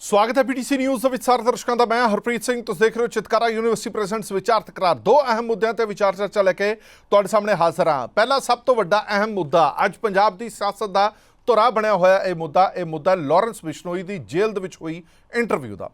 ਸਵਾਗਤ ਹੈ PTC news ਦੇ ਵਿੱਚ ਸਾਰੇ ਦਰਸ਼ਕਾਂ ਦਾ। ਮੈਂ ਹਰਪ੍ਰੀਤ ਸਿੰਘ, ਤੁਸੀਂ ਦੇਖ ਰਹੇ ਹੋ ਚਿਤਕਾਰਾ ਯੂਨੀਵਰਸਿਟੀ ਪ੍ਰੈਜ਼ੈਂਟਸ ਵਿਚਾਰ ਤਕਰਾਰ। ਦੋ ਅਹਿਮ ਮੁੱਦਿਆਂ ਤੇ ਵਿਚਾਰ ਚਰਚਾ ਲੈ ਕੇ ਤੁਹਾਡੇ ਸਾਹਮਣੇ ਹਾਜ਼ਰ ਹਾਂ। ਪਹਿਲਾ, ਸਭ ਤੋਂ ਵੱਡਾ ਅਹਿਮ ਮੁੱਦਾ, ਅੱਜ ਪੰਜਾਬ ਦੀ ਸਿਆਸਤ ਦਾ ਧੁਰਾ ਬਣਿਆ ਹੋਇਆ ਇਹ ਮੁੱਦਾ ਇਹ ਮੁੱਦਾ ਲਾਰੈਂਸ ਬਿਸ਼ਨੋਈ ਦੀ ਜੇਲ੍ਹ ਦੇ ਵਿੱਚ ਹੋਈ ਇੰਟਰਵਿਊ ਦਾ।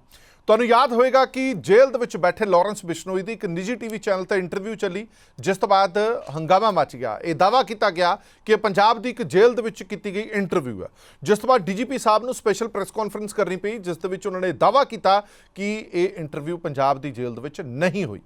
ਤੁਹਾਨੂੰ ਯਾਦ ਹੋਵੇਗਾ ਕਿ ਜੇਲ੍ਹ ਦੇ ਵਿੱਚ ਬੈਠੇ ਲਾਰੈਂਸ ਬਿਸ਼ਨੋਈ ਦੀ ਇੱਕ ਨਿੱਜੀ ਟੀਵੀ ਚੈਨਲ ਤੇ ਇੰਟਰਵਿਊ ਚੱਲੀ, ਜਿਸ ਤੋਂ ਬਾਅਦ ਹੰਗਾਮਾ ਮਚ ਗਿਆ। ਇਹ ਦਾਵਾ ਕੀਤਾ ਗਿਆ ਕਿ ਪੰਜਾਬ ਦੀ ਇੱਕ ਜੇਲ੍ਹ ਦੇ ਵਿੱਚ ਕੀਤੀ ਗਈ ਇੰਟਰਵਿਊ ਹੈ। ਜਿਸ ਤੋਂ ਬਾਅਦ ਡੀਜੀਪੀ ਸਾਹਿਬ ਨੂੰ ਸਪੈਸ਼ਲ ਪ੍ਰੈਸ ਕਾਨਫਰੰਸ ਕਰਨੀ ਪਈ, ਜਿਸ ਦੇ ਵਿੱਚ ਉਹਨਾਂ ਨੇ ਦਾਵਾ ਕੀਤਾ ਕਿ ਇਹ ਇੰਟਰਵਿਊ ਪੰਜਾਬ ਦੀ ਜੇਲ੍ਹ ਦੇ ਵਿੱਚ ਨਹੀਂ ਹੋਈ।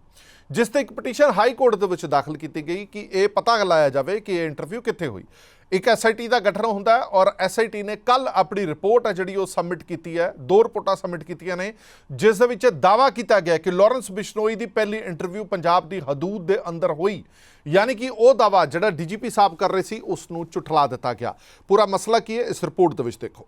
ਜਿਸ ਤੇ ਇੱਕ ਪਟੀਸ਼ਨ ਹਾਈ ਕੋਰਟ ਦੇ ਵਿੱਚ ਦਾਖਲ ਕੀਤੀ ਗਈ ਕਿ ਇਹ ਪਤਾ ਲਾਇਆ ਜਾਵੇ ਕਿ ਇਹ ਇੰਟਰਵਿਊ ਕਿੱਥੇ ਹੋਈ। ਇੱਕ ਐਸਆਈਟੀ ਦਾ ਗਠਨ ਹੁੰਦਾ ਔਰ ਐਸਆਈਟੀ ਨੇ ਕੱਲ ਆਪਣੀ ਰਿਪੋਰਟ ਹੈ ਜਿਹੜੀ ਉਹ ਸਬਮਿਟ ਕੀਤੀ ਹੈ, ਦੋ ਰਿਪੋਰਟਾਂ ਸਬਮਿਟ ਕੀਤੀਆਂ ਨੇ, ਜਿਸ ਦੇ ਵਿੱਚ ਦਾਵਾ ਕੀਤਾ ਗਿਆ ਕਿ ਲਾਰੈਂਸ ਬਿਸ਼ਨੋਈ ਦੀ ਪਹਿਲੀ ਇੰਟਰਵਿਊ ਪੰਜਾਬ ਦੀ ਹਦੂਦ ਦੇ ਅੰਦਰ ਹੋਈ। ਯਾਨੀ ਕਿ ਉਹ ਦਾਵਾ ਜਿਹੜਾ ਡੀਜੀਪੀ ਸਾਹਿਬ ਕਰ ਰਹੇ ਸੀ ਉਸ ਨੂੰ ਝੁਠਲਾ ਦਿੱਤਾ ਗਿਆ। ਪੂਰਾ ਮਸਲਾ ਕੀ ਹੈ? ਇਸ ਰਿਪੋਰਟ ਦੇ ਵਿੱਚ ਦੇਖੋ।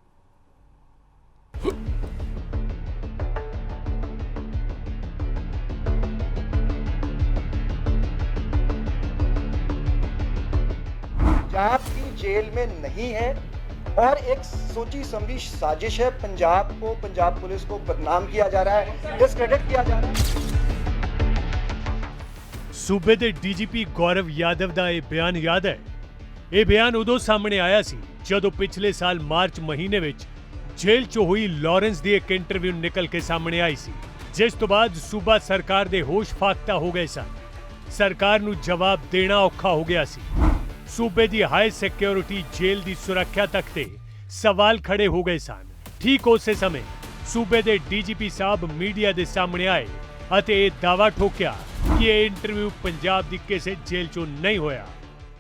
ਆਪ जेल में नहीं है और एक सोची समझी साजिश है पंजाब को पंजाब पुलिस को बदनाम किया जा रहा है डिसक्रेडिट किया जा रहा है ਸੂਬੇ ਦੇ ਡੀਜੀਪੀ ਗੌਰਵ ਯਾਦਵ ਦਾ ਇਹ ਬਿਆਨ ਯਾਦ ਹੈ ਇਹ ਬਿਆਨ ਉਦੋਂ ਸਾਹਮਣੇ ਆਇਆ ਸੀ ਜਦੋਂ ਪਿਛਲੇ ਸਾਲ ਮਾਰਚ ਮਹੀਨੇ ਵਿੱਚ ਜੇਲ੍ਹ 'ਚ ਹੋਈ ਲਾਰੈਂਸ ਦੀ ਇੱਕ ਇੰਟਰਵਿਊ ਨਿਕਲ ਕੇ ਸਾਹਮਣੇ ਆਈ ਸੀ ਜਿਸ ਤੋਂ ਬਾਅਦ ਸੂਬਾ ਸਰਕਾਰ ਦੇ ਹੋਸ਼ ਫਾਕਤਾ ਹੋ ਗਏ ਸਨ ਸਰਕਾਰ ਨੂੰ ਜਵਾਬ ਦੇਣਾ ਔਖਾ ਹੋ ਗਿਆ ਸੀ ਸੂਬੇ ਦੀ ਹਾਈ ਸਿਕਿਉਰਿਟੀ ਜੇਲ੍ਹ ਦੀ ਸੁਰੱਖਿਆ ਤੱਕ ਤੇ ਸਵਾਲ ਖੜੇ ਹੋ ਗਏ ਸਨ ਠੀਕ ਉਸੇ ਸਮੇਂ ਸੂਬੇ ਦੇ ਡੀਜੀਪੀ ਸਾਹਿਬ ਮੀਡੀਆ ਦੇ ਸਾਹਮਣੇ ਆਏ ਅਤੇ ਇਹ ਦਾਅਵਾ ਠੋਕਿਆ ਕਿ ਇਹ ਇੰਟਰਵਿਊ ਪੰਜਾਬ ਦੀ ਕਿਸੇ ਜੇਲ੍ਹ 'ਚੋਂ ਨਹੀਂ ਹੋਇਆ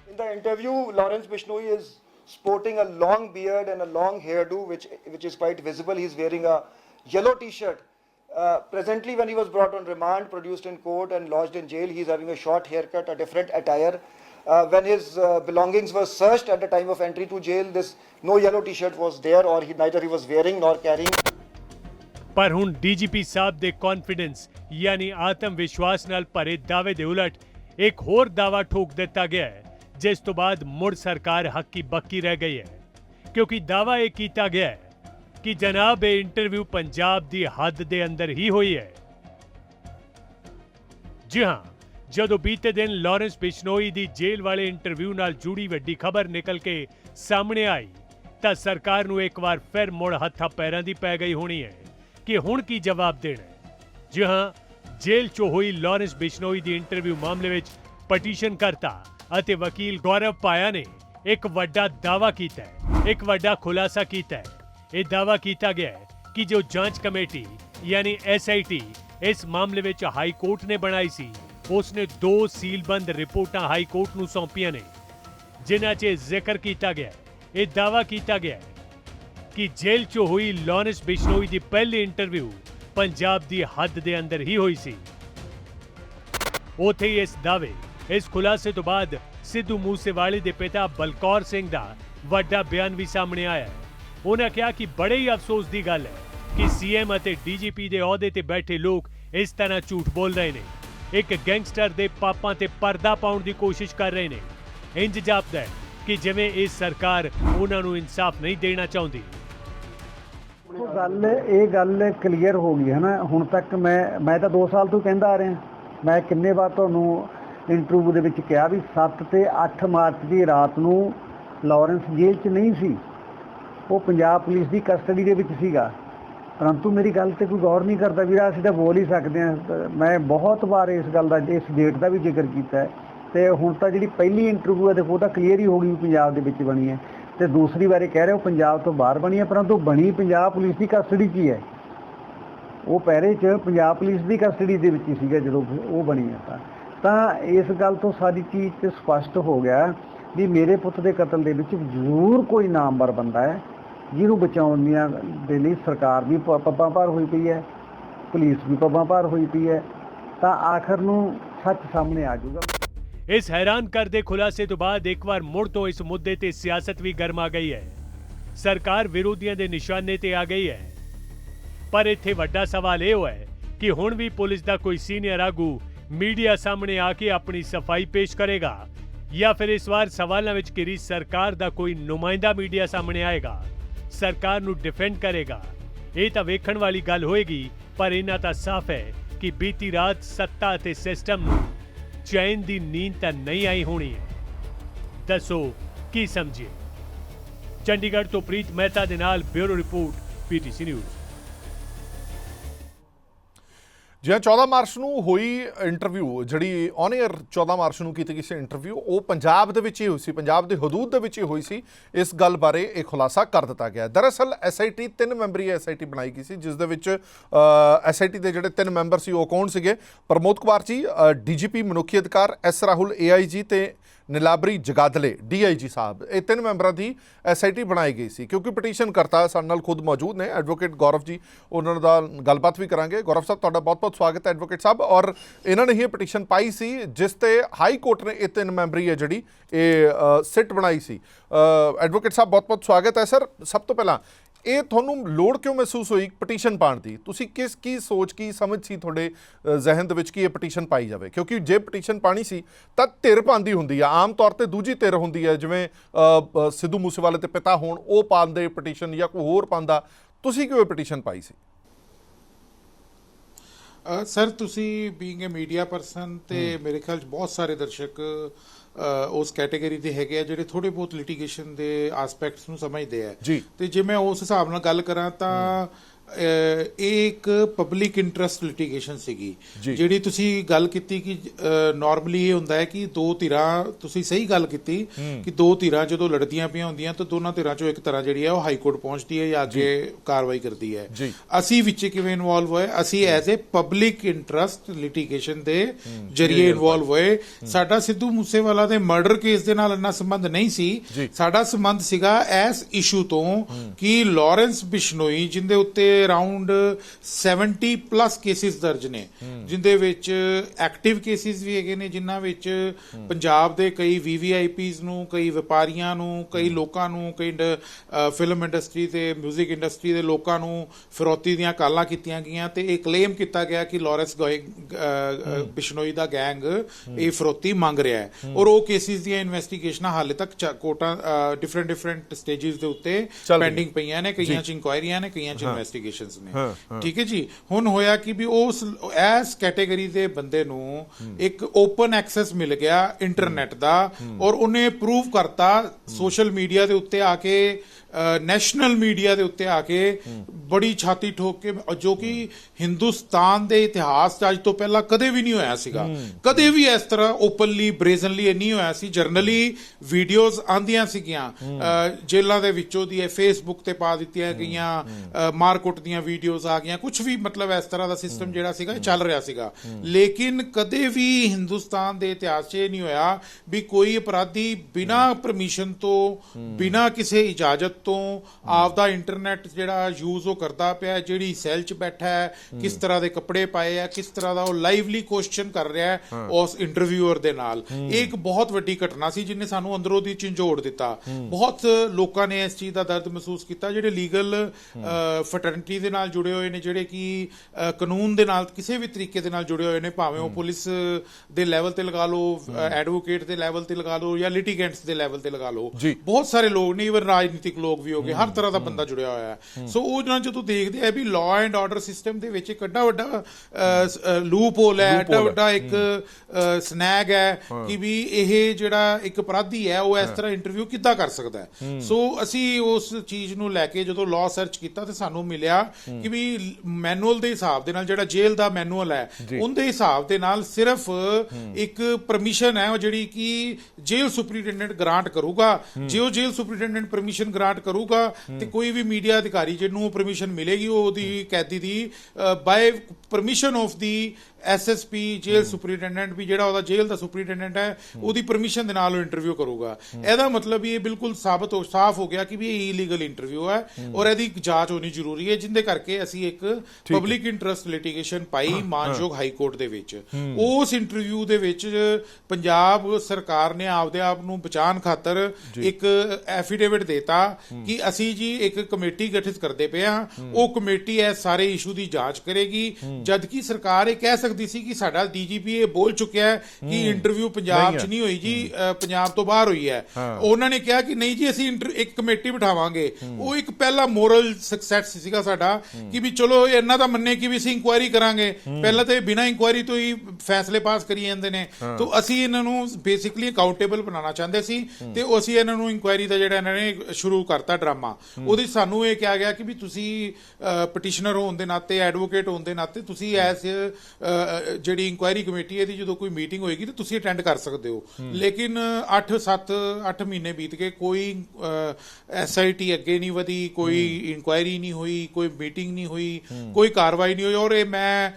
In the interview, Lawrence Bishnoi is sporting a long beard and a long hairdo, which which is quite visible. He's wearing a yellow T-shirt. Uh, presently, when he was brought on remand, produced in court, and lodged in jail, he's having a short haircut, a different attire. Uh, when his uh, belongings were searched at the time of entry to jail, this no yellow T-shirt was there, or he, neither he was wearing nor carrying. ਪਰ ਹੁਣ DGP ਸਾਹਿਬ ਦੇ confidence ਯਾਨੀ ਆਤਮ ਵਿਸ਼ਵਾਸ ਨਾਲ ਭਰੇ ਦਾਅਵੇ ਦੇ ਉਲਟ ਇੱਕ ਹੋਰ ਦਾਅਵਾ ਠੋਕ ਦਿੱਤਾ ਗਿਆ ਹੈ ਜਿਸ ਤੋਂ ਬਾਅਦ ਮੁੜ ਸਰਕਾਰ ਹੱਕੀ ਬੱਕੀ ਰਹਿ ਗਈ ਹੈ ਕਿਉਂਕਿ ਦਾਅਵਾ ਇਹ ਕੀਤਾ ਗਿਆ ਹੈ ਕਿ ਜਨਾਬ ਇਹ ਇੰਟਰਵਿਊ ਪੰਜਾਬ ਦੀ ਹੱਦ ਦੇ ਅੰਦਰ ਹੀ ਹੋਈ ਹੈ ਜੀ ਹਾਂ ਜਦੋਂ ਬੀਤੇ ਦਿਨ ਲਾਰੈਂਸ ਬਿਸ਼ਨੋਈ ਦੀ ਜੇਲ੍ਹ ਵਾਲੇ ਇੰਟਰਵਿਊ ਨਾਲ ਜੁੜੀ ਵੱਡੀ ਖਬਰ ਨਿਕਲ ਕੇ ਸਾਹਮਣੇ ਆਈ, ਤਾਂ ਸਰਕਾਰ ਨੂੰ ਇੱਕ ਵਾਰ ਫਿਰ ਮੁੜ ਹੱਥਾਂ ਪੈਰਾਂ ਦੀ ਪੈ ਗਈ ਹੋਣੀ ਹੈ ਕਿ ਹੁਣ ਕੀ ਜਵਾਬ ਦੇਣਾ ਜੀ ਹਾਂ, ਜੇਲ੍ਹ 'ਚੋਂ ਹੋਈ ਲਾਰੈਂਸ ਬਿਸ਼ਨੋਈ ਦੀ ਇੰਟਰਵਿਊ ਮਾਮਲੇ ਵਿੱਚ ਪਟੀਸ਼ਨ ਕਰਤਾ ਅਤੇ ਵਕੀਲ ਗੌਰਵ ਪਾਇਆ ਨੇ ਇੱਕ ਵੱਡਾ ਦਾਅਵਾ ਕੀਤਾ ਹੈ, ਇੱਕ ਵੱਡਾ ਖੁਲਾਸਾ ਕੀਤਾ ਹੈ। ਇਹ ਦਾਅਵਾ ਕੀਤਾ ਗਿਆ ਹੈ ਕਿ ਜੋ ਜਾਂਚ ਕਮੇਟੀ, ਯਾਨੀ ਐਸਆਈਟੀ ਇਸ ਮਾਮਲੇ ਵਿੱਚ ਹਾਈ ਕੋਰਟ ਨੇ ਬਣਾਈ ਸੀ ਉਸ ਨੇ ਦੋ ਸੀਲਬੰਦ ਰਿਪੋਰਟਾਂ ਹਾਈ ਕੋਰਟ ਨੂੰ ਸੌਂਪੀਆਂ ਨੇ, ਜਿਨ੍ਹਾਂ 'ਚ ਇਹ ਜ਼ਿਕਰ ਕੀਤਾ ਗਿਆ ਇਹ ਦਾਅਵਾ ਕੀਤਾ ਗਿਆ ਕਿ ਜੇਲ੍ਹ 'ਚ ਹੋਈ ਲਾਰੈਂਸ ਬਿਸ਼ਨੋਈ ਦੀ ਪਹਿਲੀ ਇੰਟਰਵਿਊ ਪੰਜਾਬ ਦੀ ਹੱਦ ਦੇ ਅੰਦਰ ਹੀ ਹੋਈ ਸੀ। ਉਥੇ ਹੀ ਇਸ ਦਾਅਵੇ, ਇਸ ਖੁਲਾਸੇ ਤੋਂ ਬਾਅਦ ਸਿੱਧੂ ਮੂਸੇਵਾਲੇ ਦੇ ਪਿਤਾ ਬਲਕੌਰ ਸਿੰਘ ਦਾ ਵੱਡਾ ਬਿਆਨ ਵੀ ਸਾਹਮਣੇ ਆਇਆ ਉਹਨਾਂ ਕਿਹਾ ਕਿ ਬੜੇ ਹੀ ਅਫਸੋਸ ਦੀ ਗੱਲ ਹੈ ਕਿ ਸੀਐਮ ਅਤੇ ਡੀਜੀਪੀ ਦੇ ਅਹੁਦੇ ਤੇ ਬੈਠੇ ਲੋਕ ਇਸ ਤਰ੍ਹਾਂ ਝੂਠ ਬੋਲ ਰਹੇ ਨੇ। ਇੱਕ ਗੈਂਗਸਟਰ ਦੇ ਪਾਪਾਂ ਤੇ ਪਰਦਾ ਪਾਉਣ ਦੀ ਕੋਸ਼ਿਸ਼ ਕਰ ਰਹੇ ਨੇ। ਇੰਜ ਜਾਪਦਾ ਹੈ ਕਿ ਜਿਵੇਂ ਇਹ ਸਰਕਾਰ ਉਹਨਾਂ ਨੂੰ ਇਨਸਾਫ ਨਹੀਂ ਦੇਣਾ ਚਾਹੁੰਦੀ। ਗੱਲ, ਇਹ ਗੱਲ ਕਲੀਅਰ ਹੋ ਗਈ ਹੈ ਨਾ। ਹੁਣ ਤੱਕ ਮੈਂ ਮੈਂ ਤਾਂ 2 ਸਾਲ ਤੋਂ ਕਹਿੰਦਾ ਆ ਰਿਹਾ। ਮੈਂ ਕਿੰਨੇ ਵਾਰ ਤੁਹਾਨੂੰ ਇੰਟਰਵਿਊ ਦੇ ਵਿੱਚ ਕਿਹਾ ਵੀ 7 ਤੇ 8 ਮਾਰਚ ਦੀ ਰਾਤ ਨੂੰ ਲਾਰੈਂਸ ਜੇਲ੍ਹ 'ਚ ਨਹੀਂ ਸੀ। ਉਹ ਪੰਜਾਬ ਪੁਲਿਸ ਦੀ ਕਸਟਡੀ ਦੇ ਵਿੱਚ ਸੀਗਾ। ਪਰੰਤੂ ਮੇਰੀ ਗੱਲ ਤੇ ਕੋਈ ਗੌਰ ਨਹੀਂ ਕਰਦਾ ਵੀਰਾ, ਅਸੀਂ ਤਾਂ ਬੋਲ ਹੀ ਸਕਦੇ ਹਾਂ। ਮੈਂ ਬਹੁਤ ਵਾਰ ਇਸ ਗੱਲ ਦਾ, ਇਸ ਡੇਟ ਦਾ ਵੀ ਜ਼ਿਕਰ ਕੀਤਾ ਹੈ। ਤੇ ਹੁਣ ਤਾਂ ਜਿਹੜੀ ਪਹਿਲੀ ਇੰਟਰਵਿਊ ਹੈ, ਦੇਖੋ, ਉਹ ਤਾਂ ਕਲੀਅਰ ਹੀ ਹੋ ਗਈ ਵੀ ਪੰਜਾਬ ਦੇ ਵਿੱਚ ਬਣੀ ਹੈ। ਤੇ ਦੂਸਰੀ ਵਾਰੀ ਕਹਿ ਰਹੇ ਹੋ ਪੰਜਾਬ ਤੋਂ ਬਾਹਰ ਬਣੀ ਹੈ, ਪਰੰਤੂ ਬਣੀ ਪੰਜਾਬ ਪੁਲਿਸ ਦੀ ਕਸਟਡੀ 'ਚ ਹੀ ਹੈ। ਉਹ ਪਹਿਰੇ 'ਚ ਪੰਜਾਬ ਪੁਲਿਸ ਦੀ ਕਸਟਡੀ ਦੇ ਵਿੱਚ ਹੀ ਸੀਗਾ ਜਦੋਂ ਉਹ ਬਣੀ ਹੈ ਤਾਂ। ਤਾਂ ਇਸ ਗੱਲ ਤੋਂ ਸਾਰੀ ਚੀਜ਼ ਤੇ ਸਪਸ਼ਟ ਹੋ ਗਿਆ ਵੀ ਮੇਰੇ ਪੁੱਤ ਦੇ ਕਤਲ ਦੇ ਵਿੱਚ ਜ਼ਰੂਰ ਕੋਈ ਨਾਮਵਰ ਬੰਦਾ ਹੈ। ਜਿਹਨੂੰ ਬਚਾਉਣ ਦੀਆਂ ਦੇ ਲਈ ਸਰਕਾਰ ਵੀ ਪੱਬਾਂ ਭਾਰ ਹੋਈ ਪਈ ਹੈ, ਪੁਲਿਸ ਵੀ ਪੱਬਾਂ ਭਾਰ ਹੋਈ ਪਈ ਹੈ, ਤਾਂ ਆਖਰ ਨੂੰ ਸੱਚ ਸਾਹਮਣੇ ਆ ਜਾਊਗਾ। ਇਸ ਹੈਰਾਨ ਕਰਦੇ ਖੁਲਾਸੇ ਤੋਂ ਬਾਅਦ ਇੱਕ ਵਾਰ ਮੁੜ ਤੋਂ ਇਸ ਮੁੱਦੇ ਤੇ ਸਿਆਸਤ ਵੀ ਗਰਮਾ ਗਈ ਹੈ। ਸਰਕਾਰ ਵਿਰੋਧੀਆਂ ਦੇ ਨਿਸ਼ਾਨੇ ਤੇ ਆ ਗਈ ਹੈ। ਪਰ ਇੱਥੇ ਵੱਡਾ ਸਵਾਲ ਇਹ ਹੈ ਕਿ ਹੁਣ ਵੀ ਪੁਲਿਸ ਦਾ ਕੋਈ ਸੀਨੀਅਰ ਆਗੂ ਮੀਡੀਆ ਸਾਹਮਣੇ ਆ ਕੇ ਆਪਣੀ ਸਫ਼ਾਈ ਪੇਸ਼ ਕਰੇਗਾ ਜਾਂ ਫਿਰ ਇਸ ਵਾਰ ਸਵਾਲਾਂ ਵਿੱਚ ਘਿਰੀ ਸਰਕਾਰ ਦਾ ਕੋਈ ਨੁਮਾਇੰਦਾ ਮੀਡੀਆ ਸਾਹਮਣੇ ਆਏਗਾ। ਸਰਕਾਰ ਨੂੰ ਡਿਫੈਂਡ ਕਰੇਗਾ। ਇਹ ਤਾਂ ਵੇਖਣ ਵਾਲੀ ਗੱਲ ਹੋਏਗੀ, ਪਰ ਇਹਨਾਂ ਤਾਂ ਸਾਫ਼ ਹੈ ਕਿ ਬੀਤੀ ਰਾਤ ਸੱਤਾ ਅਤੇ ਸਿਸਟਮ ਨੂੰ ਚੈਨ ਦੀ ਨੀਂਦ ਤਾਂ ਨਹੀਂ ਆਈ ਹੋਣੀ। ਹੈ ਦੱਸੋ, ਕੀ ਸਮਝੀਏ? ਚੰਡੀਗੜ੍ਹ ਤੋਂ ਪ੍ਰੀਤ ਮਹਿਤਾ ਦੇ ਨਾਲ ਬਿਊਰੋ ਰਿਪੋਰਟ ਪੀਟੀਸੀ ਨਿਊਜ਼। ਜਿਹੜਾ 14 ਮਾਰਚ ਨੂੰ ਹੋਈ ਇੰਟਰਵਿਊ ਜਿਹੜੀ ਔਨ 에ਅਰ 14 ਮਾਰਚ ਨੂੰ ਕੀਤੀ ਗਈ ਸੀ ਇੰਟਰਵਿਊ ਉਹ ਪੰਜਾਬ ਦੇ ਵਿੱਚ ਹੀ ਹੋਈ ਸੀ, ਪੰਜਾਬ ਦੀ ਹਦੂਦ ਦੇ ਵਿੱਚ ਹੀ ਹੋਈ ਸੀ। ਇਸ ਗੱਲ ਬਾਰੇ ਇਹ ਖੁਲਾਸਾ ਕਰ ਦਿੱਤਾ ਗਿਆ। ਦਰਅਸਲ ਐਸਆਈਟੀ ਤਿੰਨ ਮੈਂਬਰੀ ਐਸਆਈਟੀ ਬਣਾਈ ਗਈ ਸੀ, ਜਿਸ ਦੇ ਵਿੱਚ ਐਸਆਈਟੀ ਦੇ ਜਿਹੜੇ ਤਿੰਨ ਮੈਂਬਰ ਸੀ, ਉਹ ਕੌਣ ਸੀਗੇ? ਪ੍ਰਮੋਦ ਕੁਮਾਰ ਜੀ ਡੀਜੀਪੀ ਮਨੁੱਖੀ ਅਧਿਕਾਰ ਐਸ ਰਾਹੁਲ ਏਆਈਜੀ ਤੇ ਨਿਲਾਬਰੀ ਜਗਾਦਲੇ ਡੀਆਈਜੀ ਸਾਹਿਬ। ਇਹ ਤਿੰਨ ਮੈਂਬਰਾਂ ਦੀ ਐਸਆਈਟੀ ਬਣਾਈ ਗਈ ਸੀ, ਕਿਉਂਕਿ ਪਟੀਸ਼ਨ ਕਰਤਾ ਸਾਡੇ ਨਾਲ ਖੁਦ ਮੌਜੂਦ ਨੇ। ਐਡਵੋਕੇਟ ਗੌਰਵ ਜੀ, ਉਹਨਾਂ ਦਾ ਗੱਲਬਾਤ ਵੀ ਕਰਾਂਗੇ। ਗੌਰਵ ਸਾਹਿਬ, ਤੁਹਾਡਾ ਬਹੁਤ-ਬਹੁਤ ਸਵਾਗਤ ਹੈ ਐਡਵੋਕੇਟ ਸਾਹਿਬ। ਔਰ ਇਹਨਾਂ ਨੇ ਹੀ ਇਹ ਪਟੀਸ਼ਨ ਪਾਈ ਸੀ, ਜਿਸ ਤੇ ਹਾਈ ਕੋਰਟ ਨੇ ਇਹ ਤਿੰਨ ਮੈਂਬਰੀ ਹੈ ਜਿਹੜੀ ਇਹ ਸਿੱਟ ਬਣਾਈ ਸੀ। ਐਡਵੋਕੇਟ ਸਾਹਿਬ, ਬਹੁਤ-ਬਹੁਤ ਸਵਾਗਤ ਹੈ, ਸਰ। ਸਭ ਤੋਂ ਪਹਿਲਾਂ ਇਹ ਤੁਹਾਨੂੰ ਲੋੜ ਕਿਉਂ ਮਹਿਸੂਸ ਹੋਈ ਪਟੀਸ਼ਨ ਪਾਉਣ ਦੀ? ਤੁਸੀਂ ਕਿਸ ਕੀ ਸੋਚ ਕੀ ਸਮਝ ਸੀ ਤੁਹਾਡੇ ਜ਼ਿਹਨ ਦੇ ਵਿੱਚ ਕਿ ਇਹ ਪਟੀਸ਼ਨ ਪਾਈ ਜਾਵੇ? ਕਿਉਂਕਿ ਜੇ ਪਟੀਸ਼ਨ ਪਾਣੀ ਸੀ ਤਾਂ ਧਿਰ ਪਾਉਂਦੀ ਹੁੰਦੀ ਆ। ਆਮ ਤੌਰ ਤੇ ਦੂਜੀ ਧਿਰ ਹੁੰਦੀ ਹੈ ਜਿਵੇਂ ਸਿੱਧੂ ਮੂਸੇਵਾਲੇ ਤੇ ਪਿਤਾ ਹੋਣ ਉਹ ਪਾਉਂਦੇ ਪਟੀਸ਼ਨ ਜਾਂ ਕੋਈ ਹੋਰ ਪਾਉਂਦਾ। ਤੁਸੀਂ ਕਿਉਂ ਇਹ ਪਟੀਸ਼ਨ ਪਾਈ ਸੀ? ਸਰ ਤੁਸੀਂ ਬੀਇੰਗ ਅ ਮੀਡੀਆ ਪਰਸਨ ਤੇ ਮੇਰੇ ਖਿਆਲ ਚ ਬਹੁਤ ਸਾਰੇ ਦਰਸ਼ਕ ਉਸ ਕੈਟਾਗਰੀ ਦੇ ਹੈਗੇ ਆ ਜਿਹੜੇ ਥੋੜੇ ਬਹੁਤ ਲਿਟੀਗੇਸ਼ਨ ਦੇ ਐਸਪੈਕਟਸ ਨੂੰ ਸਮਝਦੇ ਆ। ਤੇ ਜੇ ਮੈਂ ਉਸ ਹਿਸਾਬ ਨਾਲ ਗੱਲ ਕਰਾਂ ਤਾਂ ਇਹ ਇੱਕ ਪਬਲਿਕ ਇੰਟਰਸਟ ਲਿਟੀਗੇਸ਼ਨ ਸੀਗੀ। ਜਿਹੜੀ ਤੁਸੀਂ ਗੱਲ ਕੀਤੀ ਕਿ ਨਾਰਮਲੀ ਇਹ ਹੁੰਦਾ ਹੈ ਕਿ ਦੋ ਧਿਰਾਂ ਤੁਸੀਂ ਸਹੀ ਗੱਲ ਕੀਤੀ ਕਿ ਦੋ ਧਿਰਾਂ ਜਦੋਂ ਲੜਦੀਆਂ ਪਈਆਂ ਹੁੰਦੀਆਂ ਤਾਂ ਦੋਨਾਂ ਧਿਰਾਂ ਚੋਂ ਇੱਕ ਤਰ੍ਹਾਂ ਜਿਹੜੀ ਹੈ ਉਹ ਹਾਈ ਕੋਰਟ ਪਹੁੰਚਦੀ ਹੈ ਜਾਂ ਅੱਗੇ ਕਾਰਵਾਈ ਕਰਦੀ ਹੈ। ਅਸੀਂ ਵਿੱਚ ਕਿਵੇਂ ਇਨਵੋਲਵ ਹੋਏ? ਅਸੀਂ as a public interest litigation ਦੇ ਜਰੀਏ ਇਨਵੋਲਵ ਹੋਏ। ਸਾਡਾ ਸਿੱਧੂ ਮੂਸੇਵਾਲਾ ਦੇ ਮਰਡਰ ਕੇਸ ਦੇ ਨਾਲ ਇੰਨਾ ਸੰਬੰਧ ਨਹੀਂ ਸੀ। ਸਾਡਾ ਸੰਬੰਧ ਸੀਗਾ ਇਸ ਇਸ਼ੂ ਤੋਂ ਕਿ ਲਾਰੈਂਸ ਬਿਸ਼ਨੋਈ ਜਿੰਦੇ ਉੱਤੇ ਅਰਾਊਂਡ 70 ਪਲੱਸ ਕੇਸਿਸ ਦਰਜ ਨੇ ਜਿੰਦੇ ਵਿੱਚ ਐਕਟਿਵ ਕੇਸਿਸ ਵੀ ਹੈਗੇ ਨੇ ਜਿਨ੍ਹਾਂ ਵਿੱਚ ਪੰਜਾਬ ਦੇ ਕਈ ਵੀਵੀਆਈਪੀਜ਼ ਨੂੰ ਕਈ ਵਪਾਰੀਆਂ ਨੂੰ ਕਈ ਲੋਕਾਂ ਨੂੰ ਕਈ ਫਿਲਮ ਇੰਡਸਟਰੀ ਤੇ 뮤직 ਇੰਡਸਟਰੀ ਦੇ ਲੋਕਾਂ ਨੂੰ ਫਿਰੌਤੀ ਦੀਆਂ ਕਾਲਾਂ ਕੀਤੀਆਂ ਗਈਆਂ ਤੇ ਇਹ ਕਲੇਮ ਕੀਤਾ ਗਿਆ ਕਿ ਲਾਰੈਂਸ ਬਿਸ਼ਨੋਈ ਦਾ ਗੈਂਗ ਇਹ ਫਿਰੌਤੀ ਮੰਗ ਰਿਹਾ ਹੈ। ਔਰ ਉਹ ਕੇਸਿਸ ਦੀਆਂ ਇਨਵੈਸਟੀਗੇਸ਼ਨਾਂ ਹਾਲੇ ਤੱਕ ਕੋਟਾ ਡਿਫਰੈਂਟ ਡਿਫਰੈਂਟ ਸਟੇਜਿਸ ਦੇ ਉੱਤੇ ਪੈਂਡਿੰਗ ਪਈਆਂ ਨੇ ਕਈਆਂ ਚ ਇਨਕੁਆਇਰੀਆਂ ਨੇ ਕਈਆਂ ਚ ਇਨਵੈਸਟੀਗੇਸ਼ਨ ਇਨਵੈਸਟੀਗੇਸ਼ਨਸ ਨੇ। ਠੀਕ ਹੈ ਜੀ? ਹੁਣ ਹੋਇਆ ਕਿ ਵੀ ਉਸ ਐਸ ਕੈਟਾਗਰੀ ਦੇ ਬੰਦੇ ਨੂੰ ਇੱਕ ਓਪਨ ਐਕਸੈਸ ਮਿਲ ਗਿਆ ਇੰਟਰਨੈਟ ਦਾ ਔਰ ਉਹਨੇ ਪ੍ਰੂਵ ਕਰਤਾ ਸੋਸ਼ਲ ਮੀਡੀਆ ਦੇ ਉੱਤੇ ਆ ਕੇ ਨੈਸ਼ਨਲ ਮੀਡੀਆ ਦੇ ਉੱਤੇ ਆ ਕੇ ਬੜੀ ਛਾਤੀ ਠੋਕ ਕੇ ਜੋ ਕਿ ਹਿੰਦੁਸਤਾਨ ਦੇ ਇਤਿਹਾਸ 'ਚ ਅੱਜ ਤੋਂ ਪਹਿਲਾਂ ਕਦੇ ਵੀ ਨਹੀਂ ਹੋਇਆ ਸੀਗਾ। ਕਦੇ ਵੀ ਇਸ ਤਰ੍ਹਾਂ ਓਪਨਲੀ ਬ੍ਰੇਜ਼ਨਲੀ ਨਹੀਂ ਹੋਇਆ ਸੀ। ਜਰਨਲੀ ਵੀਡੀਓਜ਼ ਆਂਦੀਆਂ ਸੀਗੀਆਂ। ਅ, ਜੇਲ੍ਹਾਂ ਦੇ ਵਿੱਚੋਂ ਦੀ ਫੇਸਬੁੱਕ ਤੇ ਪਾ ਦਿੱਤੀਆਂ ਗਈਆਂ। ਮਾਰਕੁੱਟ ਦੀਆਂ ਵੀਡੀਓਜ਼ ਆ ਗਈਆਂ। ਕੁਝ ਵੀ ਮਤਲਬ ਇਸ ਤਰ੍ਹਾਂ ਦਾ ਸਿਸਟਮ ਜਿਹੜਾ ਸੀਗਾ ਇਹ ਚੱਲ ਰਿਹਾ ਸੀਗਾ। ਲੇਕਿਨ ਕਦੇ ਵੀ ਹਿੰਦੁਸਤਾਨ ਦੇ ਇਤਿਹਾਸ 'ਚ ਇਹ ਨਹੀਂ ਹੋਇਆ ਵੀ ਕੋਈ ਅਪਰਾਧੀ ਬਿਨਾਂ ਪਰਮਿਸ਼ਨ ਤੋਂ ਬਿਨਾਂ ਕਿਸੇ ਇਜਾਜ਼ਤ ਤੋਂ ਆਪਦਾ ਇੰਟਰਨੈਟ ਜਿਹੜਾ ਯੂਜ਼ ਉਹ ਕਰਦਾ ਪਿਆ ਜਿਹੜੀ ਸੈੱਲ 'ਚ ਬੈਠਾ ਹੈ ਕਿਸ ਤਰ੍ਹਾਂ ਦੇ ਕੱਪੜੇ ਪਾਏ ਆ ਕਿਸ ਤਰ੍ਹਾਂ ਦਾ ਉਹ ਲਾਈਵਲੀ ਕੁਐਸਚਨ ਕਰ ਰਿਹਾ ਹੈ ਉਸ ਇੰਟਰਵਿਊਅਰ ਦੇ ਨਾਲ। ਇਹ ਇੱਕ ਬਹੁਤ ਵੱਡੀ ਘਟਨਾ ਸੀ ਜਿਹਨੇ ਸਾਨੂੰ ਅੰਦਰੋਂ ਦੀ ਝੰਜੋੜ ਦਿੱਤਾ। ਬਹੁਤ ਲੋਕਾਂ ਨੇ ਇਸ ਚੀਜ਼ ਦਾ ਦਰਦ ਮਹਿਸੂਸ ਕੀਤਾ ਜਿਹੜੇ ਲੀਗਲ ਫਟਰਨਿਟੀ ਦੇ ਨਾਲ ਜੁੜੇ ਹੋਏ ਨੇ ਜਿਹੜੇ ਕਿ ਕਾਨੂੰਨ ਦੇ ਨਾਲ ਕਿਸੇ ਵੀ ਤਰੀਕੇ ਦੇ ਨਾਲ ਜੁੜੇ ਹੋਏ ਨੇ ਭਾਵੇਂ ਉਹ ਪੁਲਿਸ ਦੇ ਲੈਵਲ ਤੇ ਲਗਾ ਲਓ ਐਡਵੋਕੇਟ ਦੇ ਲੈਵਲ ਤੇ ਲਗਾ ਲਓ ਜਾਂ ਲਿਟੀਗੈਂਟਸ ਦੇ ਲੈਵਲ ਤੇ ਲਗਾ ਲਓ। ਬਹੁਤ ਸਾਰੇ ਲੋਕ ਨੇ ਇਵਨ ਰਾਜਨੀਤਿਕ ਲੋਕ ਵੀ ਹੋਗੇ ਹਰ ਤਰ੍ਹਾਂ ਦਾ ਬੰਦਾ ਜੁੜਿਆ ਹੋਇਆ ਹੈ। ਸੋ ਉਹ ਜਦੋਂ ਜਦੋਂ ਦੇਖਦੇ ਆ ਵੀ ਲਾਅ ਐਂਡ ਆਰਡਰ ਸਿਸਟਮ ਦੇ ਵਿੱਚ ਇੱਕ ਏਡਾ ਵੱਡਾ ਲੂਪ ਹੋਲ ਹੈ ਹੈ। ਵੱਡਾ ਇੱਕ ਸਨੈਗ ਹੈ ਕਿ ਵੀ ਇਹ ਜਿਹੜਾ ਇੱਕ ਅਪਰਾਧੀ ਹੈ ਉਹ ਇਸ ਤਰ੍ਹਾਂ ਇੰਟਰਵਿਊ ਕਿੱਦਾਂ ਕਰ ਸਕਦਾ ਹੈ। ਸੋ ਅਸੀਂ ਉਸ ਚੀਜ਼ ਨੂੰ ਲੈ ਕੇ ਜਦੋਂ ਲਾਅ ਸਰਚ ਕੀਤਾ ਤੇ ਸਾਨੂੰ ਮਿਲਿਆ ਕਿ ਵੀ ਮੈਨੂਅਲ ਦੇ ਹਿਸਾਬ ਦੇ ਨਾਲ ਜਿਹੜਾ ਜੇਲ੍ਹ ਦਾ ਮੈਨੂਅਲ ਹੈ ਉਹਦੇ ਹਿਸਾਬ ਦੇ ਨਾਲ ਸਿਰਫ ਇੱਕ ਪਰਮਿਸ਼ਨ ਹੈ ਉਹ ਜਿਹੜੀ ਕਿ ਜੇਲ੍ਹ ਸੁਪਰੀਡੈਂਡੈਂਟ ਗ੍ਰਾਂਟ ਕਰੂਗਾ। ਜੇ ਉਹ ਜੇਲ੍ਹ ਸੁਪਰੀਡੈਂਡੈਂਟ ਪਰਮਿਸ਼ਨ ਗ੍ਰਾਂਟ ਕਰੂਗਾ ਤੇ ਕੋਈ ਵੀ ਮੀਡੀਆ ਅਧਿਕਾਰੀ ਜਿਹਨੂੰ ਪਰਮਿਸ਼ਨ ਮਿਲੇਗੀ ਉਹ ਉਹਦੀ ਕੈਦੀ ਦੀ by permission of the SSP jail superintendent ਵੀ ਜਿਹੜਾ ਉਹਦਾ ਜੇਲ੍ਹ ਦਾ ਸੁਪਰੀਡੈਂਡੈਂਟ ਹੈ ਉਹਦੀ ਪਰਮਿਸ਼ਨ ਦੇ ਨਾਲ ਉਹ ਇੰਟਰਵਿਊ ਕਰੂਗਾ। ਇਹਦਾ ਮਤਲਬ ਇਹ ਬਿਲਕੁਲ ਸਾਬਤ ਹੋ ਸਾਫ਼ ਹੋ ਗਿਆ ਕਿ ਵੀ ਇਹ ਇਲੀਗਲ ਇੰਟਰਵਿਊ ਹੈ ਔਰ ਇਹਦੀ ਜਾਂਚ ਹੋਣੀ ਜ਼ਰੂਰੀ ਹੈ ਜਿੰਦੇ ਕਰਕੇ ਅਸੀਂ ਇੱਕ ਪਬਲਿਕ ਇੰਟਰਸਟ ਲਿਟੀਗੇਸ਼ਨ ਪਾਈ ਮਾਨਯੋਗ ਹਾਈ ਕੋਰਟ ਦੇ ਵਿੱਚ। ਉਸ ਇੰਟਰਵਿਊ ਦੇ ਵਿੱਚ ਪੰਜਾਬ ਸਰਕਾਰ ਨੇ ਆਪਦੇ ਆਪ ਨੂੰ ਬਚਾਉਣ ਖਾਤਰ ਇੱਕ ਐਫੀਡੇਵਿਟ ਦਿੱਤਾ ਕਿ ਅਸੀਂ ਜੀ ਇੱਕ ਕਮੇਟੀ ਗਠਿਤ ਕਰਦੇ ਪਏ ਹਾਂ ਉਹ ਕਮੇਟੀ ਇਹ ਸਾਰੇ ਇਸ਼ੂ ਦੀ ਜਾਂਚ ਕਰੇਗੀ। ਜਦ ਕਿ ਸਰਕਾਰ ਇਹ ਕਹਿ ਸਕਦੀ ਸੀ ਕਿ ਸਾਡਾ ਡੀਜੀਪੀ ਇਹ ਬੋਲ ਚੁੱਕਿਆ ਹੈ ਕਿ ਇੰਟਰਵਿਊ ਪੰਜਾਬ 'ਚ। ਨਹੀਂ ਹੋਈ ਜੀ ਪੰਜਾਬ ਤੋਂ ਬਾਹਰ ਹੋਈ ਹੈ। ਉਹਨਾਂ ਨੇ ਕਿਹਾ ਕਿ ਨਹੀਂ ਜੀ ਅਸੀਂ ਇੱਕ ਕਮੇਟੀ ਬਿਠਾਵਾਂਗੇ। ਉਹ ਇੱਕ ਪਹਿਲਾ ਮੋਰਲ ਸਕਸੈਸ ਸੀਗਾ ਸਾਡਾ ਕਿ ਵੀ ਚਲੋ ਇਹ ਇਹਨਾਂ ਦਾ ਮੰਨੇ ਕਿ ਵੀ ਅਸੀਂ ਇਨਕੁਆਇਰੀ ਕਰਾਂਗੇ। ਪਹਿਲਾਂ ਤਾਂ ਇਹ ਬਿਨਾਂ ਇਨਕੁਆਇਰੀ ਤੋਂ ਹੀ ਫੈਸਲੇ ਪਾਸ ਕਰੀ ਜਾਂਦੇ ਨੇ। ਤੋਂ ਅਸੀਂ ਇਹਨਾਂ ਨੂੰ ਬੇਸਿਕਲੀ ਅਕਾਊਂਟੇਬਲ ਬਣਾਉਣਾ ਚਾਹੁੰਦੇ ਸੀ ਤੇ ਅਸੀਂ ਇਹਨਾਂ ਨੂੰ ਇਨਕੁਆਇਰੀ ਦਾ ਜਿਹੜਾ ਇਹਨਾਂ ਨੇ ਸ਼ੁਰੂ ਕਰਤਾ ਡਰਾਮਾ। ਉਹਦੇ ਸਾਨੂੰ ਇਹ ਕਿਹਾ ਗਿਆ ਕਿ ਵੀ ਤੁਸੀਂ ਪਟੀਸ਼ਨਰ ਹੋਣ ਦੇ ਨਾਤੇ ਐਡਵੋਕੇਟ ਹੋਣ ਦੇ ਨਾਤੇ ਤੁਸੀਂ ਐਸ ਜਿਹੜੀ ਇਨਕੁਆਇਰੀ ਕਮੇਟੀ ਇਹਦੀ ਜਦੋਂ ਕੋਈ ਮੀਟਿੰਗ ਹੋਏਗੀ ਤਾਂ ਤੁਸੀਂ ਅਟੈਂਡ ਕਰ ਸਕਦੇ ਹੋ। ਲੇਕਿਨ 8 7 8 ਮਹੀਨੇ ਬੀਤ ਗਏ ਕੋਈ ਐਸਆਈਟੀ ਅੱਗੇ ਨਹੀਂ ਵਧੀ ਕੋਈ ਇਨਕੁਆਇਰੀ ਨਹੀਂ ਹੋਈ ਕੋਈ ਮੀਟਿੰਗ ਨਹੀਂ ਹੋਈ ਕੋਈ ਕਾਰਵਾਈ ਨਹੀਂ ਹੋਈ। ਔਰ ਇਹ ਮੈਂ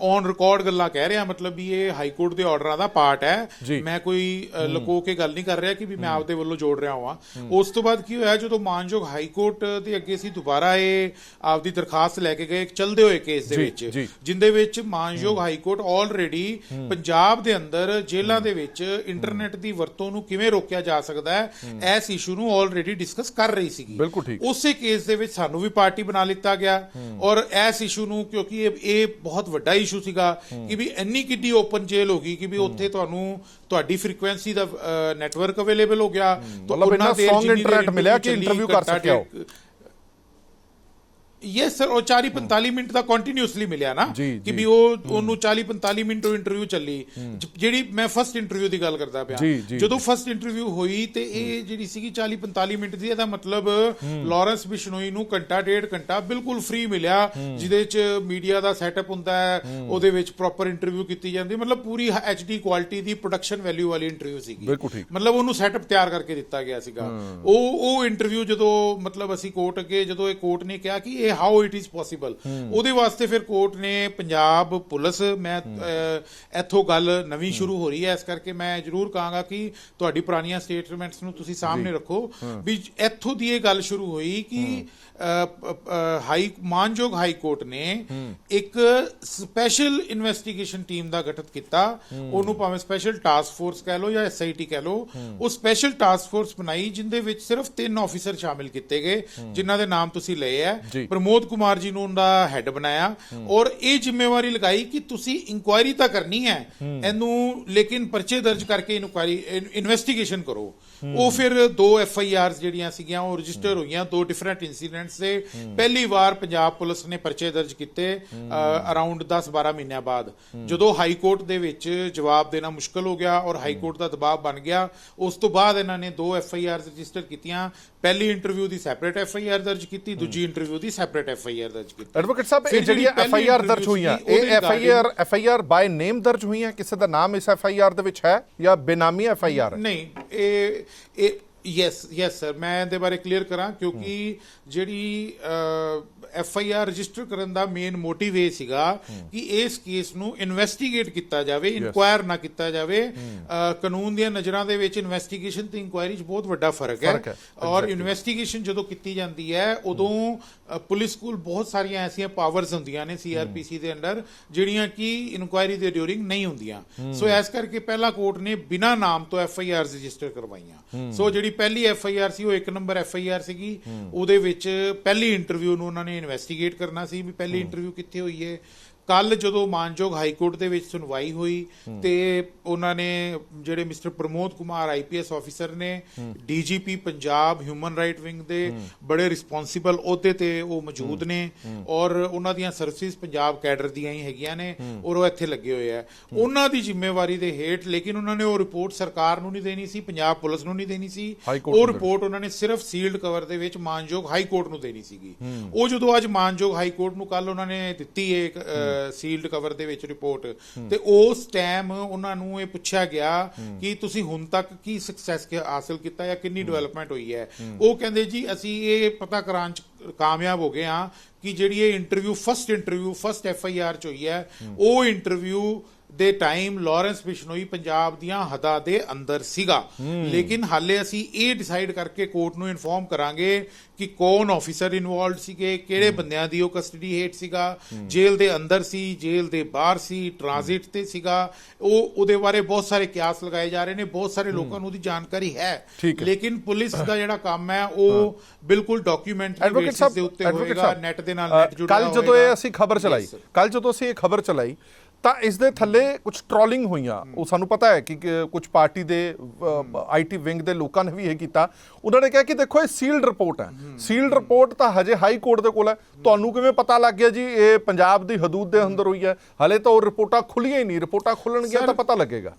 ਔਨ ਰਿਕਾਰਡ ਗੱਲਾਂ ਕਹਿ ਰਿਹਾ ਮਤਲਬ ਵੀ ਇਹ ਹਾਈ ਕੋਰਟ ਦੇ ਆਰਡਰਾਂ ਦਾ ਪਾਰਟ। ਹੈ। ਮੈਂ ਕੋਈ ਲੁਕੋ ਕੇ ਗੱਲ ਨਹੀਂ ਕਰ ਰਿਹਾ ਕਿ ਵੀ ਮੈਂ ਆਪਦੇ ਵੱਲੋਂ ਜੋੜ ਰਿਹਾ ਹਾਂ। ਉਸ ਤੋਂ ਬਾਅਦ ਕੀ ਹੋਇਆ ਜਦੋਂ ਮਾਨਯੋਗ ਹਾਈ ਕੋਰਟ ਦੇ ਅੱਗੇ ਅਸੀਂ ਦੁਬਾਰਾ ਇਹ ਆਪਦੀ ਦਰਖਾਸਤ ਲੈ ਕੇ ਗਏ ਚਲਦੇ ਹੋਏ ਕੇਸ ਦੇ ਵਿੱਚ। ਜਿੰਦੇ ਵਿੱਚ ਮਾਨਯੋਗ ਹਾਈ ਕੋਰਟ ਆਲਰੇਡੀ ਪੰਜਾਬ ਦੇ ਅੰਦਰ ਜੇਲ੍ਹਾਂ ਦੇ ਵਿੱਚ ਇੰਟਰਨੈਟ ਦੀ ਵਰਤੋਂ ਨੂੰ ਕਿਵੇਂ ਰੋਕਿਆ ਜਾ ਸਕਦਾ ਹੈ ਇਸ ਇਸ਼ੂ ਨੂੰ ਆਲਰੇਡੀ ਡਿਸਕਸ ਕਰ ਰਹੀ ਸੀਗੀ। ਉਸੇ ਕੇਸ ਦੇ ਵਿੱਚ ਸਾਨੂੰ ਵੀ ਪਾਰਟੀ ਬਣਾ ਲਿੱਤਾ ਗਿਆ ਔਰ ਇਸ ਇਸ਼ੂ ਨੂੰ ਕਿਉਂਕਿ ਇਹ ਬਹੁਤ ਵੱਡਾ ਇਸ਼ੂ ਸੀਗਾ ਕਿ ਵੀ ਇੰਨੀ ਕਿੱਡੀ ਓਪਨ ਜੇਲ ਹੋ ਗਈ ਕਿ ਵੀ ਉੱਥੇ ਤੁਹਾਨੂੰ ਤੁਹਾਡੀ ਫ੍ਰੀਕੁਐਂਸੀ ਦਾ ਨੈਟਵਰਕ ਅਵੇਲੇਬਲ ਹੋ ਗਿਆ। ਮਤਲਬ ਇੰਨਾ ਦੇਰ internet ਮਿਲਿਆ ਕਿ interview ਕਰ ਸਕਿਆ ਯੈਸ ਸਰ ਉਹ 40 45 ਮਿੰਟ ਦਾ ਕੰਟੀਨਿਊਸਲੀ ਮਿਲਿਆ ਨਾ ਕਿ। ਵੀ ਉਹ ਉਹਨੂੰ 40 45 ਮਿੰਟ ਉਹ ਇੰਟਰਵਿਊ ਚੱਲੀ ਜਿਹੜੀ ਮੈਂ ਫਸਟ ਇੰਟਰਵਿਊ ਦੀ ਗੱਲ ਕਰਦਾ ਪਿਆ ਜਦੋਂ ਫਸਟ ਇੰਟਰਵਿਊ ਹੋਈ ਤੇ ਇਹ ਜਿਹੜੀ ਸੀਗੀ 40 45 ਮਿੰਟ ਦੀ ਇਹਦਾ ਮਤਲਬ ਲਾਰੈਂਸ ਬਿਸ਼ਨੋਈ ਨੂੰ ਘੰਟਾ ਡੇਢ ਘੰਟਾ ਬਿਲਕੁਲ ਫ੍ਰੀ ਮਿਲਿਆ ਜਿਹਦੇ ਚ ਮੀਡੀਆ ਦਾ ਸੈਟਅਪ ਹੁੰਦਾ ਹੈ ਉਹਦੇ ਵਿੱਚ ਪ੍ਰੋਪਰ ਇੰਟਰਵਿਊ ਕੀਤੀ ਜਾਂਦੀ ਮਤਲਬ ਪੂਰੀ ਐਚਡੀ ਕੁਆਲਿਟੀ ਦੀ ਪ੍ਰੋਡਕਸ਼ਨ ਵੈਲਿਊ ਵਾਲੀ ਇੰਟਰਵਿਊ ਸੀਗੀ। ਮਤਲਬ ਉਹਨੂੰ ਸੈਟਅਪ ਤਿਆਰ ਕਰਕੇ ਦਿੱਤਾ ਗਿਆ ਸੀਗਾ ਉਹ ਉਹ ਇੰਟਰਵਿਊ ਜਦੋਂ ਮਤਲਬ ਅਸੀਂ ਕੋਰਟ ਅੱਗੇ ਜਦੋਂ ਇਹ ਕੋਰਟ ਨੇ ਕਿਹਾ ਕਿ ਇਹ ਹਾਊ ਇਟ ਇਜ਼ ਪੋਸੀਬਲ ਉਹਦੇ ਵਾਸਤੇ ਫਿਰ ਕੋਰਟ ਨੇ ਪੰਜਾਬ ਪੁਲਿਸ ਮੈਂ ਅਹ, ਇੱਥੋਂ ਗੱਲ ਨਵੀਂ ਸ਼ੁਰੂ ਹੋ ਰਹੀ ਹੈ। ਇਸ ਕਰਕੇ ਮੈਂ ਜ਼ਰੂਰ ਕਹਾਂਗਾ ਕਿ ਤੁਹਾਡੀ ਪੁਰਾਣੀਆਂ ਸਟੇਟਮੈਂਟਸ ਨੂੰ ਤੁਸੀਂ ਸਾਹਮਣੇ ਰੱਖੋ ਵੀ ਇੱਥੋਂ ਦੀ ਇਹ ਗੱਲ ਸ਼ੁਰੂ ਹੋਈ ਕਿ ਹਾਈ ਮਾਨਯੋਗ ਹਾਈ ਕੋਰਟ ਨੇ ਇੱਕ ਸਪੈਸ਼ਲ ਇਨਵੈਸਟੀਗੇਸ਼ਨ ਟੀਮ ਦਾ ਗਠਿਤ ਕੀਤਾ। ਉਹਨੂੰ ਭਾਵੇਂ ਸਪੈਸ਼ਲ ਟਾਸਕ ਫੋਰਸ ਕਹਿ ਲਓ ਜਾਂ ਐਸਆਈਟੀ ਕਹਿ ਲਓ ਉਹ ਸਪੈਸ਼ਲ ਟਾਸਕ ਫੋਰਸ ਬਣਾਈ ਜਿੰਦੇ ਵਿੱਚ ਸਿਰਫ ਤਿੰਨ ਆਫੀਸਰ ਸ਼ਾਮਿਲ ਕੀਤੇ ਗਏ ਜਿਨ੍ਹਾਂ ਦੇ ਨਾਮ ਤੁਸੀਂ ਲਏ। ਹੈ ਪ੍ਰਮੋਦ ਕੁਮਾਰ ਜੀ ਨੂੰ ਉਹਦਾ ਹੈੱਡ ਬਣਾਇਆ। ਔਰ ਇਹ ਜ਼ਿੰਮੇਵਾਰੀ ਲਗਾਈ ਕਿ ਤੁਸੀਂ ਇਨਕੁਆਇਰੀ ਤਾਂ ਕਰਨੀ ਹੈ। ਇਹਨੂੰ ਲੇਕਿਨ ਪਰਚੇ ਦਰਜ ਕਰਕੇ ਇਨਕੁਆਇਰੀ ਇਨਵੈਸਟੀਗੇਸ਼ਨ ਕਰੋ। ਉਹ ਫਿਰ ਦੋ ਐਫ ਆਈ ਆਰਸ ਜਿਹੜੀਆਂ ਸੀਗੀਆਂ ਉਹ ਰਜਿਸਟਰ ਹੋਈਆਂ ਦੋ ਡਿਫਰੈਂਟ ਇਨਸੀਡੈਂਟਸ ਦੇ। ਪਹਿਲੀ ਵਾਰ ਪੰਜਾਬ ਪੁਲਿਸ ਨੇ ਪਰਚੇ ਦਰਜ ਕੀਤੇ ਅਰਾਊਂਡ 10 12 ਮਹੀਨਿਆਂ ਬਾਅਦ। ਜਦੋਂ ਹਾਈ ਕੋਰਟ ਦੇ ਵਿੱਚ ਜਵਾਬ ਦੇਣਾ ਮੁਸ਼ਕਲ ਹੋ ਗਿਆ ਔਰ ਹਾਈ ਕੋਰਟ ਦਾ ਦਬਾਅ ਬਣ ਗਿਆ ਉਸ ਤੋਂ ਬਾਅਦ ਇਹਨਾਂ ਨੇ ਦੋ ਐਫ ਆਈ ਆਰਸ ਰਜਿਸਟਰ ਕੀਤੀਆਂ। ਪਹਿਲੀ ਇੰਟਰਵਿਊ ਦੀ ਸੈਪਰੇਟ ਐਫ ਆਈ ਆਰ ਦਰਜ ਕੀਤੀ ਦੂਜੀ ਇੰਟਰਵਿਊ ਦੀ ਸੈਪਰੇਟ ਐਫ ਆਈ ਆਰ ਦਰਜ ਕੀਤੀ। ਐਡਵੋਕੇਟ ਸਾਹਿਬ ਇਹ ਜਿਹੜੀਆਂ ਜਿਹੜੀ ਐਫ ਆਈ ਆਰ ਦਰਜ ਹੋਈਆਂ ਇਹ F I R F I R by name ਦਰਜ ਹੋਈਆਂ? ਕਿਸੇ ਦਾ ਨਾਮ ਇਸ ਐਫ ਆਈ ਆਰ ਦੇ ਵਿੱਚ ਹੈ ਜਾਂ ਬੇਨਾਮੀ ਐਫ ਆਈ ਆਰ? ਨਹੀਂ ਇਹ ਇਹ ਯੈਸ ਯੈਸ ਸਰ ਮੈਂ ਇਹਦੇ ਬਾਰੇ ਕਲੀਅਰ ਕਰਾਂ ਕਿਉਂਕਿ ਜਿਹੜੀ ਐਫ ਆਈ ਆਰ ਰਜਿਸਟਰ ਕਰਨ ਦਾ ਮੇਨ ਮੋਟਿਵ ਇਹ ਸੀਗਾ ਕਿ ਇਸ ਕੇਸ ਨੂੰ ਇਨਵੈਸਟੀਗੇਟ ਕੀਤਾ ਜਾਵੇ ਇਨਕੁਆਇਰ ਨਾ ਕੀਤਾ ਜਾਵੇ। ਕਾਨੂੰਨ ਦੀਆਂ ਨਜ਼ਰਾਂ ਦੇ ਵਿੱਚ ਇਨਵੈਸਟੀਗੇਸ਼ਨ ਤੇ ਇਨਕੁਆਇਰੀ 'ਚ ਬਹੁਤ ਵੱਡਾ ਫ਼ਰਕ ਹੈ, ਔਰ ਇਨਵੈਸਟੀਗੇਸ਼ਨ ਜਦੋਂ ਕੀਤੀ ਜਾਂਦੀ ਹੈ ਉਦੋਂ ਪੁਲਿਸ ਕੋਲ ਬਹੁਤ ਸਾਰੀਆਂ ਐਸੀਆਂ ਪਾਵਰਸ ਹੁੰਦੀਆਂ ਨੇ ਸੀਆਰਪੀਸੀ ਦੇ ਅੰਡਰ ਜਿਹੜੀਆਂ ਕਿ ਇਨਕੁਆਇਰੀ ਦੇ ਡਿਊਰਿੰਗ ਨਹੀਂ ਹੁੰਦੀਆਂ। ਸੋ ਇਸ ਕਰਕੇ ਪਹਿਲਾ ਕੋਰਟ ਨੇ ਬਿਨਾਂ ਨਾਮ ਤੋਂ ਐਫ ਆਈ ਆਰ ਰਜਿਸਟਰ ਕਰਵਾਈਆਂ। ਸੋ ਜਿਹੜੀ ਪਹਿਲੀ ਐਫ ਆਈ ਆਰ ਸੀ ਉਹ ਇੱਕ ਨੰਬਰ ਐਫ ਆਈ ਆਰ ਸੀਗੀ। ਉਹਦੇ ਵਿੱਚ ਪਹਿਲੀ ਇੰਟਰਵਿਊ ਨੂੰ ਉਹਨਾਂ ਨੇ ਇਨਵੈਸਟੀਗੇਟ ਕਰਨਾ ਸੀ ਵੀ ਪਹਿਲੀ ਇੰਟਰਵਿਊ ਕਿੱਥੇ ਹੋਈ ਹੈ। ਕੱਲ ਜਦੋਂ ਮਾਨਯੋਗ ਹਾਈ ਕੋਰਟ ਦੇ ਵਿੱਚ ਸੁਣਵਾਈ ਹੋਈ ਤੇ ਉਹਨਾਂ ਨੇ ਜਿਹੜੇ mister Pramod Kumar IPS officer ਨੇ DGP Punjab human right wing ਦੇ ਬੜੇ ਰਿਸਪੌਂਸਿਬਲ ਅਹੁਦੇ ਤੇ ਉਹ ਮੌਜੂਦ ਨੇ ਔਰ ਉਹਨਾਂ ਦੀਆਂ ਸਰਵਿਸਿਜ਼ ਪੰਜਾਬ ਕੈਡਰ ਦੀਆਂ ਹੀ ਹੈਗੀਆਂ ਨੇ ਔਰ ਉਹ ਇੱਥੇ ਲੱਗੇ ਹੋਏ ਆ। ਉਹਨਾਂ ਦੀ ਜ਼ਿੰਮੇਵਾਰੀ ਦੇ ਹੇਠ ਲੇਕਿਨ ਉਹਨਾਂ ਨੇ ਉਹ ਰਿਪੋਰਟ ਸਰਕਾਰ ਨੂੰ ਨਹੀਂ ਦੇਣੀ ਸੀ ਪੰਜਾਬ ਪੁਲਿਸ ਨੂੰ ਨਹੀਂ ਦੇਣੀ ਸੀ। ਉਹ ਰਿਪੋਰਟ ਉਹਨਾਂ ਨੇ ਸਿਰਫ ਸੀਲਡ ਕਵਰ ਦੇ ਵਿੱਚ ਮਾਨਯੋਗ ਹਾਈ ਕੋਰਟ ਨੂੰ ਦੇਣੀ ਸੀਗੀ। ਉਹ ਜਦੋਂ ਅੱਜ ਮਾਨਯੋਗ ਹਾਈ ਕੋਰਟ ਨੂੰ ਕੱਲ ਉਹਨਾਂ ਨੇ ਦਿੱਤੀ ਇੱਕ ਸੀਲਡ ਕਵਰ ਦੇ ਵਿੱਚ ਰਿਪੋਰਟ ਤੇ ਉਸ ਟਾਈਮ ਉਹਨਾਂ ਨੂੰ ਇਹ ਪੁੱਛਿਆ ਗਿਆ ਕਿ ਤੁਸੀਂ ਹੁਣ ਤੱਕ ਕੀ ਸਕਸੈਸ ਹਾਸਲ ਕੀਤਾ ਜਾਂ ਕਿੰਨੀ ਡਿਵੈਲਪਮੈਂਟ ਹੋਈ ਹੈ? ਉਹ ਕਹਿੰਦੇ ਜੀ, ਅਸੀਂ ਇਹ ਪਤਾ ਕਰਾਉਣ ਚ ਕਾਮਯਾਬ ਹੋ ਗਏ ਹਾਂ ਕਿ ਜਿਹੜੀ ਇਹ interview first interview first F I R ਚ ਹੋਈ ਹੈ, ਉਹ ਇੰਟਰਵਿਊ ਦੇ ਟਾਈਮ ਲਾਰੈਂਸ ਬਿਸ਼ਨੋਈ ਪੰਜਾਬ ਦੀਆਂ ਹੱਦਾਂ ਦੇ ਅੰਦਰ ਸੀਗਾ। ਲੇਕਿਨ ਹਾਲੇ ਅਸੀਂ ਇਹ ਡਿਸਾਈਡ ਕਰਕੇ ਕੋਰਟ ਨੂੰ ਇਨਫੋਰਮ ਕਰਾਂਗੇ ਕਿ ਕੌਣ ਆਫੀਸਰ ਇਨਵੋਲਡ ਸੀਗੇ ਕਿਹੜੇ ਬੰਦਿਆਂ ਦੀ ਉਹ ਕਸਟਡੀ ਹੇਠ ਸੀਗਾ ਜੇਲ੍ਹ ਦੇ ਅੰਦਰ ਸੀ ਜੇਲ੍ਹ ਦੇ ਬਾਹਰ ਸੀ ਟ੍ਰਾਂਜ਼ਿਟ ਤੇ ਸੀਗਾ। ਉਹ ਉਹਦੇ ਬਾਰੇ ਬਹੁਤ ਸਾਰੇ ਕਿਆਸ ਲਗਾਏ ਜਾ ਰਹੇ ਨੇ ਬਹੁਤ ਸਾਰੇ ਲੋਕਾਂ ਨੂੰ ਉਹਦੀ ਜਾਣਕਾਰੀ ਹੈ। ਲੇਕਿਨ ਪੁਲਿਸ ਦਾ ਜਿਹੜਾ ਕੰਮ ਹੈ ਉਹ ਬਿਲਕੁਲ ਸਾਹਿਬ ਦੇ ਉੱਤੇ ਹੋਏਗਾ ਨੈਟ ਦੇ ਨਾਲ ਨੈਟ ਜੁੜਿਆ ਕੱਲ ਜਦੋਂ ਹੋਏਗਾ। ਇਹ ਅਸੀਂ ਖਬਰ ਚਲਾਈ. ਕੱਲ ਜਦੋਂ ਅਸੀਂ ਇਹ ਖਬਰ ਚਲਾਈ ਤਾਂ ਇਸ ਦੇ ਥੱਲੇ ਕੁਝ ਟ੍ਰੋਲਿੰਗ ਹੋਈਆਂ। ਉਹ ਸਾਨੂੰ ਪਤਾ ਹੈ ਕਿ ਕੁਝ ਪਾਰਟੀ ਦੇ ਆਈਟੀ ਵਿੰਗ ਦੇ ਲੋਕਾਂ ਨੇ ਵੀ ਇਹ ਕੀਤਾ। ਉਹਨਾਂ ਨੇ ਕਿਹਾ ਕਿ ਦੇਖੋ ਇਹ ਸੀਲਡ ਰਿਪੋਰਟ ਹੈ। ਸੀਲਡ ਰਿਪੋਰਟ ਤਾਂ ਹਜੇ ਹਾਈ ਕੋਰਟ ਦੇ ਕੋਲ ਹੈ। ਤੁਹਾਨੂੰ ਕਿਵੇਂ ਪਤਾ ਲੱਗ ਗਿਆ ਜੀ ਇਹ ਪੰਜਾਬ ਦੀ ਹਦੂਦ ਦੇ ਅੰਦਰ ਹੋਈ ਹੈ? ਹਲੇ ਤਾਂ ਉਹ ਰਿਪੋਰਟਾਂ ਖੁੱਲੀਆਂ ਹੀ ਨਹੀਂ। ਰਿਪੋਰਟਾਂ ਖੁੱਲਣਗੀਆਂ ਤਾਂ ਪਤਾ ਲੱਗੇਗਾ।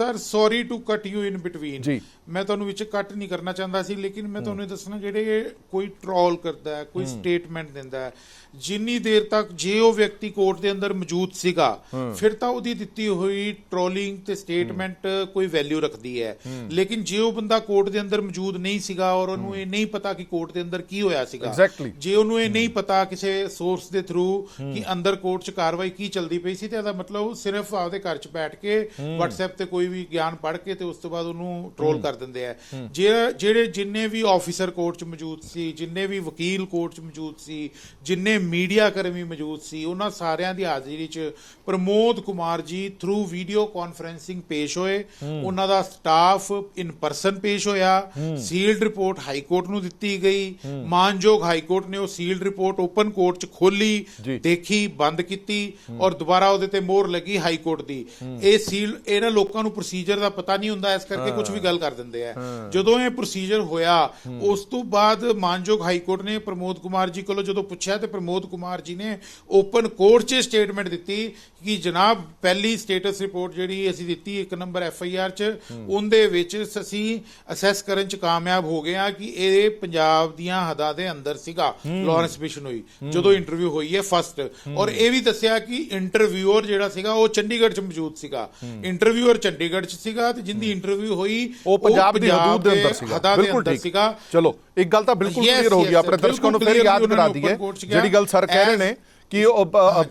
Sir sorry to cut you in between ji. ਮੈਂ ਤੁਹਾਨੂੰ ਵਿੱਚ ਕੱਟ ਨਹੀਂ ਕਰਨਾ ਚਾਹੁੰਦਾ ਸੀ ਲੇਕਿਨ ਮੈਂ ਤੁਹਾਨੂੰ ਇਹ ਦੱਸਣਾ ਜਿਹੜੇ ਕੋਈ ਟ੍ਰੋਲ ਕਰਦਾ ਹੈ ਕੋਈ ਸਟੇਟਮੈਂਟ ਦਿੰਦਾ ਹੈ ਜਿੰਨੀ ਦੇਰ ਤੱਕ ਜੇ ਉਹ ਵਿਅਕਤੀ ਕੋਰਟ ਦੇ ਅੰਦਰ ਮੌਜੂਦ ਸੀਗਾ ਫਿਰ ਤਾਂ ਉਹਦੀ ਦਿੱਤੀ ਹੋਈ ਟ੍ਰੋਲਿੰਗ ਤੇ ਸਟੇਟਮੈਂਟ ਕੋਈ ਵੈਲਿਊ ਰੱਖਦੀ ਹੈ। ਲੇਕਿਨ ਜੇ ਉਹ ਬੰਦਾ ਕੋਰਟ ਦੇ ਅੰਦਰ ਮੌਜੂਦ ਨਹੀਂ ਸੀਗਾ ਔਰ ਉਹਨੂੰ ਇਹ ਨਹੀਂ ਪਤਾ ਕਿ ਕੋਰਟ ਦੇ ਅੰਦਰ ਕੀ ਹੋਇਆ ਸੀਗਾ. ਜੇ ਉਹਨੂੰ ਇਹ ਨਹੀਂ ਪਤਾ ਕਿਸੇ ਸੋਰਸ ਦੇ ਥਰੂ ਕਿ ਅੰਦਰ ਕੋਰਟ 'ਚ ਕਾਰਵਾਈ ਕੀ ਚੱਲਦੀ ਪਈ ਸੀ ਤੇ ਇਹਦਾ ਮਤਲਬ ਸਿਰਫ ਆਪਦੇ ਘਰ 'ਚ ਬੈਠ ਕੇ WhatsApp ਤੇ ਕੋਈ ਵੀ ਗਿਆਨ ਪੜ੍ਹ ਕੇ ਤੇ ਉਸ ਤੋਂ ਬਾਅਦ ਉਹਨੂੰ ਟ੍ਰੋਲ ਕਰ ਦਿੰਦੇ ਆ। ਜਿਹੜੇ ਜਿੰਨੇ ਵੀ ਆਫੀਸਰ ਕੋਰਟ 'ਚ ਮੌਜੂਦ ਸੀ ਜਿੰਨੇ ਵੀ ਵਕੀਲ ਕੋਰਟ 'ਚ ਮੌਜੂਦ ਸੀ ਜਿੰਨੇ ਮੀਡੀਆ ਕਰਮੀ ਮੌਜੂਦ ਸੀ ਉਹਨਾਂ ਸਾਰਿਆਂ ਦੀ ਹਾਜ਼ਰੀ 'ਚ Pramod Kumar ji through video conferencing ਪੇਸ਼ ਹੋਏ। ਉਹਨਾਂ ਦਾ ਸਟਾਫ ਇਨ ਪਰਸਨ ਪੇਸ਼ ਹੋਇਆ। ਸੀਲਡ ਰਿਪੋਰਟ ਹਾਈ ਕੋਰਟ ਨੂੰ ਦਿੱਤੀ ਗਈ। ਮਾਨਯੋਗ ਹਾਈ ਕੋਰਟ ਨੇ ਉਹ ਸੀਲਡ ਰਿਪੋਰਟ ਓਪਨ ਕੋਰਟ 'ਚ ਖੋਲੀ। ਦੇਖੀ ਬੰਦ ਕੀਤੀ ਔਰ ਦੁਬਾਰਾ ਉਹਦੇ ਤੇ ਮੋਹਰ ਲੱਗੀ ਹਾਈ ਕੋਰਟ ਦੀ। ਇਹ ਸੀਲ ਇਹਨਾਂ ਲੋਕਾਂ ਨੂੰ ਪ੍ਰੋਸੀਜਰ ਦਾ ਪਤਾ ਨਹੀਂ ਹੁੰਦਾ ਇਸ ਕਰਕੇ ਕੁਝ ਵੀ ਗੱਲ ਕਰ ਦਿੰਦੇ ਆ। ਜਦੋਂ ਇਹ ਪ੍ਰੋਸੀਜਰ ਹੋਇਆ ਉਸ ਤੋਂ ਬਾਅਦ ਮਾਨਯੋਗ ਹਾਈ ਕੋਰਟ ਨੇ ਪ੍ਰਮੋਦ ਕੁਮਾਰ ਜੀ ਕੋਲੋਂ ਜਦੋਂ ਪੁੱਛਿਆ ਤੇ ਪ੍ਰਮੋਦ ਕੁਮਾਰ ਜੀ ਨੇ ਓਪਨ ਕੋਰਟ 'ਚ ਸਟੇਟਮੈਂਟ ਦਿੱਤੀ ਕਿ ਜਨਾਬ ਪਹਿਲੀ ਸਟੇਟਸ ਰਿਪੋਰਟ ਜਿਹੜੀ ਅਸੀਂ ਦਿੱਤੀ ਇੱਕ ਨੰਬਰ ਐਫ ਆਈ ਆਰ 'ਚ ਉਹਦੇ ਵਿੱਚ ਅਸੀਂ ਅਸੈਸ ਕਰਨ 'ਚ ਕਾਮਯਾਬ ਹੋ ਗਏ ਆ ਕਿ ਇਹ ਪੰਜਾਬ ਦੀਆਂ ਹੱਦਾਂ ਦੇ ਅੰਦਰ ਸੀਗਾ ਲਾਰੈਂਸ ਬਿਸ਼ਨੋਈ ਜਦੋਂ ਇੰਟਰਵਿਊ ਹੋਈ ਹੈ ਫਸਟ ਔਰ ਇਹ ਵੀ ਦੱਸਿਆ ਕਿ ਇੰਟਰਵਿਊਅਰ ਜਿਹੜਾ ਸੀਗਾ ਉਹ ਚੰਡੀਗੜ੍ਹ 'ਚ ਮੌਜੂਦ ਸੀਗਾ। ਇੰਟਰਵਿਊਅਰ ਚੰਡੀਗੜ੍ਹ 'ਚ ਸੀਗਾ ਤੇ ਜਿੰਦੀ ਇੰਟਰਵਿਊ ਹੋਈ ਉਹ ਪੰਜਾਬ ਦੀ ਹਦੂਦ ਦੇ ਅੰਦਰ ਸੀਗਾ। ਬਿਲਕੁਲ ਠੀਕ। ਸੀਗਾ। ਚਲੋ ਇੱਕ ਗੱਲ ਤਾਂ ਬਿਲਕੁਲ ਕਲੀਅਰ ਹੋ ਗਈ ਆਪਣੇ ਦਰਸ਼ਕਾਂ ਨੂੰ ਫਿਰ ਯਾਦ ਕਰਾ ਦਈਏ। ਜਿਹੜੀ ਗੱਲ ਸਰ ਕਹਿ ਰਹੇ ਨੇ ਕਿ ਉਹ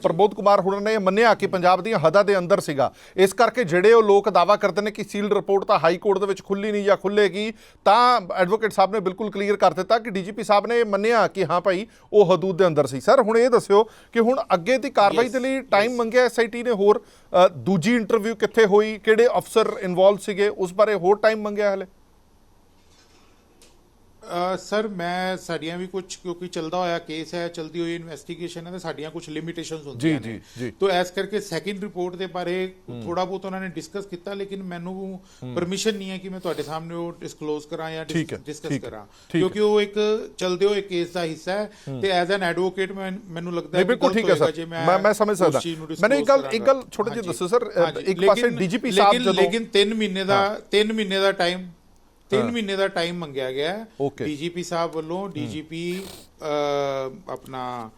ਪ੍ਰਬੋਧ ਕੁਮਾਰ ਹੁਣਾਂ ਨੇ ਮੰਨਿਆ ਕਿ ਪੰਜਾਬ ਦੀਆਂ ਹੱਦਾਂ ਦੇ ਅੰਦਰ ਸੀਗਾ। ਇਸ ਕਰਕੇ ਜਿਹੜੇ ਉਹ ਲੋਕ ਦਾਵਾ ਕਰਦੇ ਨੇ ਕਿ ਸੀਲਡ ਰਿਪੋਰਟ ਤਾਂ ਹਾਈ ਕੋਰਟ ਦੇ ਵਿੱਚ ਖੁੱਲੀ ਨਹੀਂ ਜਾਂ ਖੁੱਲੇਗੀ ਤਾਂ ਐਡਵੋਕੇਟ ਸਾਹਿਬ ਨੇ ਬਿਲਕੁਲ ਕਲੀਅਰ ਕਰ ਦਿੱਤਾ ਕਿ ਡੀਜੀਪੀ ਸਾਹਿਬ ਨੇ ਮੰਨਿਆ ਕਿ ਹਾਂ ਭਾਈ ਉਹ ਹਦੂਦ ਦੇ ਅੰਦਰ ਸੀ। ਸਰ ਹੁਣ ਇਹ ਦੱਸਿਓ ਕਿ ਹੁਣ ਅੱਗੇ ਦੀ ਕਾਰਵਾਈ ਦੇ ਲਈ ਟਾਈਮ ਮੰਗਿਆ ਐਸਆਈਟੀ ਨੇ ਹੋਰ ਦੂਜੀ ਇੰਟਰਵਿਊ ਕਿੱਥੇ ਹੋਈ ਕਿਹੜੇ ਅਫਸਰ ਇਨਵੋਲਵ ਸੀਗੇ ਉਸ ਬਾਰੇ ਹੋਰ ਟਾਈਮ ਮੰਗਿਆ ਹਲੇ? ਸਰ ਮੈਂ ਸਾਡੀਆਂ ਵੀ ਕੁਝ ਕਿਉਂਕਿ ਚੱਲਦਾ ਹੋਇਆ ਕੇਸ ਹੈ ਚਲਦੀ ਹੋਈ ਇਨਵੈਸਟੀਗੇਸ਼ਨ ਹੈ ਤੇ ਸਾਡੀਆਂ ਕੁਝ ਲਿਮਿਟੇਸ਼ਨਸ ਹੁੰਦੀਆਂ ਨੇ। ਜੀ। ਤੋਂ ਐਸ ਕਰਕੇ ਸੈਕਿੰਡ ਰਿਪੋਰਟ ਦੇ ਬਾਰੇ ਥੋੜਾ ਬਹੁਤ ਉਹਨਾਂ ਨੇ ਡਿਸਕਸ ਕੀਤਾ ਲੇਕਿਨ ਮੈਨੂੰ ਪਰਮਿਸ਼ਨ ਨਹੀਂ ਹੈ ਕਿ ਮੈਂ ਤੁਹਾਡੇ ਸਾਹਮਣੇ ਉਹ ਡਿਸਕਲੋਜ਼ ਕਰਾਂ ਜਾਂ ਡਿਸਕਸ ਕਰਾਂ। ਕਿਉਂਕਿ ਉਹ ਇੱਕ ਚਲਦੇ ਹੋਏ ਕੇਸ ਦਾ ਹਿੱਸਾ ਹੈ ਤੇ ਐਜ਼ ਐਨ ਐਡਵੋਕੇਟ ਮੈਨੂੰ ਲੱਗਦਾ ਹੈ ਕਿ ਬਿਲਕੁਲ ਠੀਕ ਹੈ ਸਰ। ਮੈਂ ਮੈਂ ਸਮਝ ਸਕਦਾ। ਮੈਨੂੰ ਇੱਕ ਗੱਲ ਇੱਕ ਗੱਲ। ਛੋਟੀ ਜਿਹੀ ਦੱਸੋ ਸਰ। ਇੱਕ ਪਾਸੇ ਡੀਜੀਪੀ ਸਾਹਿਬ ਲੇਕਿਨ- ਜਦੋਂ ਲੇਕਿਨ 3 ਮਹੀਨੇ ਦਾ 3 ਮਹੀਨੇ ਦਾ ਟਾਈਮ 3 ਮਹੀਨੇ ਦਾ ਟਾਈਮ ਮੰਗਿਆ ਗਿਆ ਹੈ. ਡੀਜੀਪੀ ਸਾਹਿਬ ਵੱਲੋਂ ਡੀਜੀਪੀ ਆਪਣਾ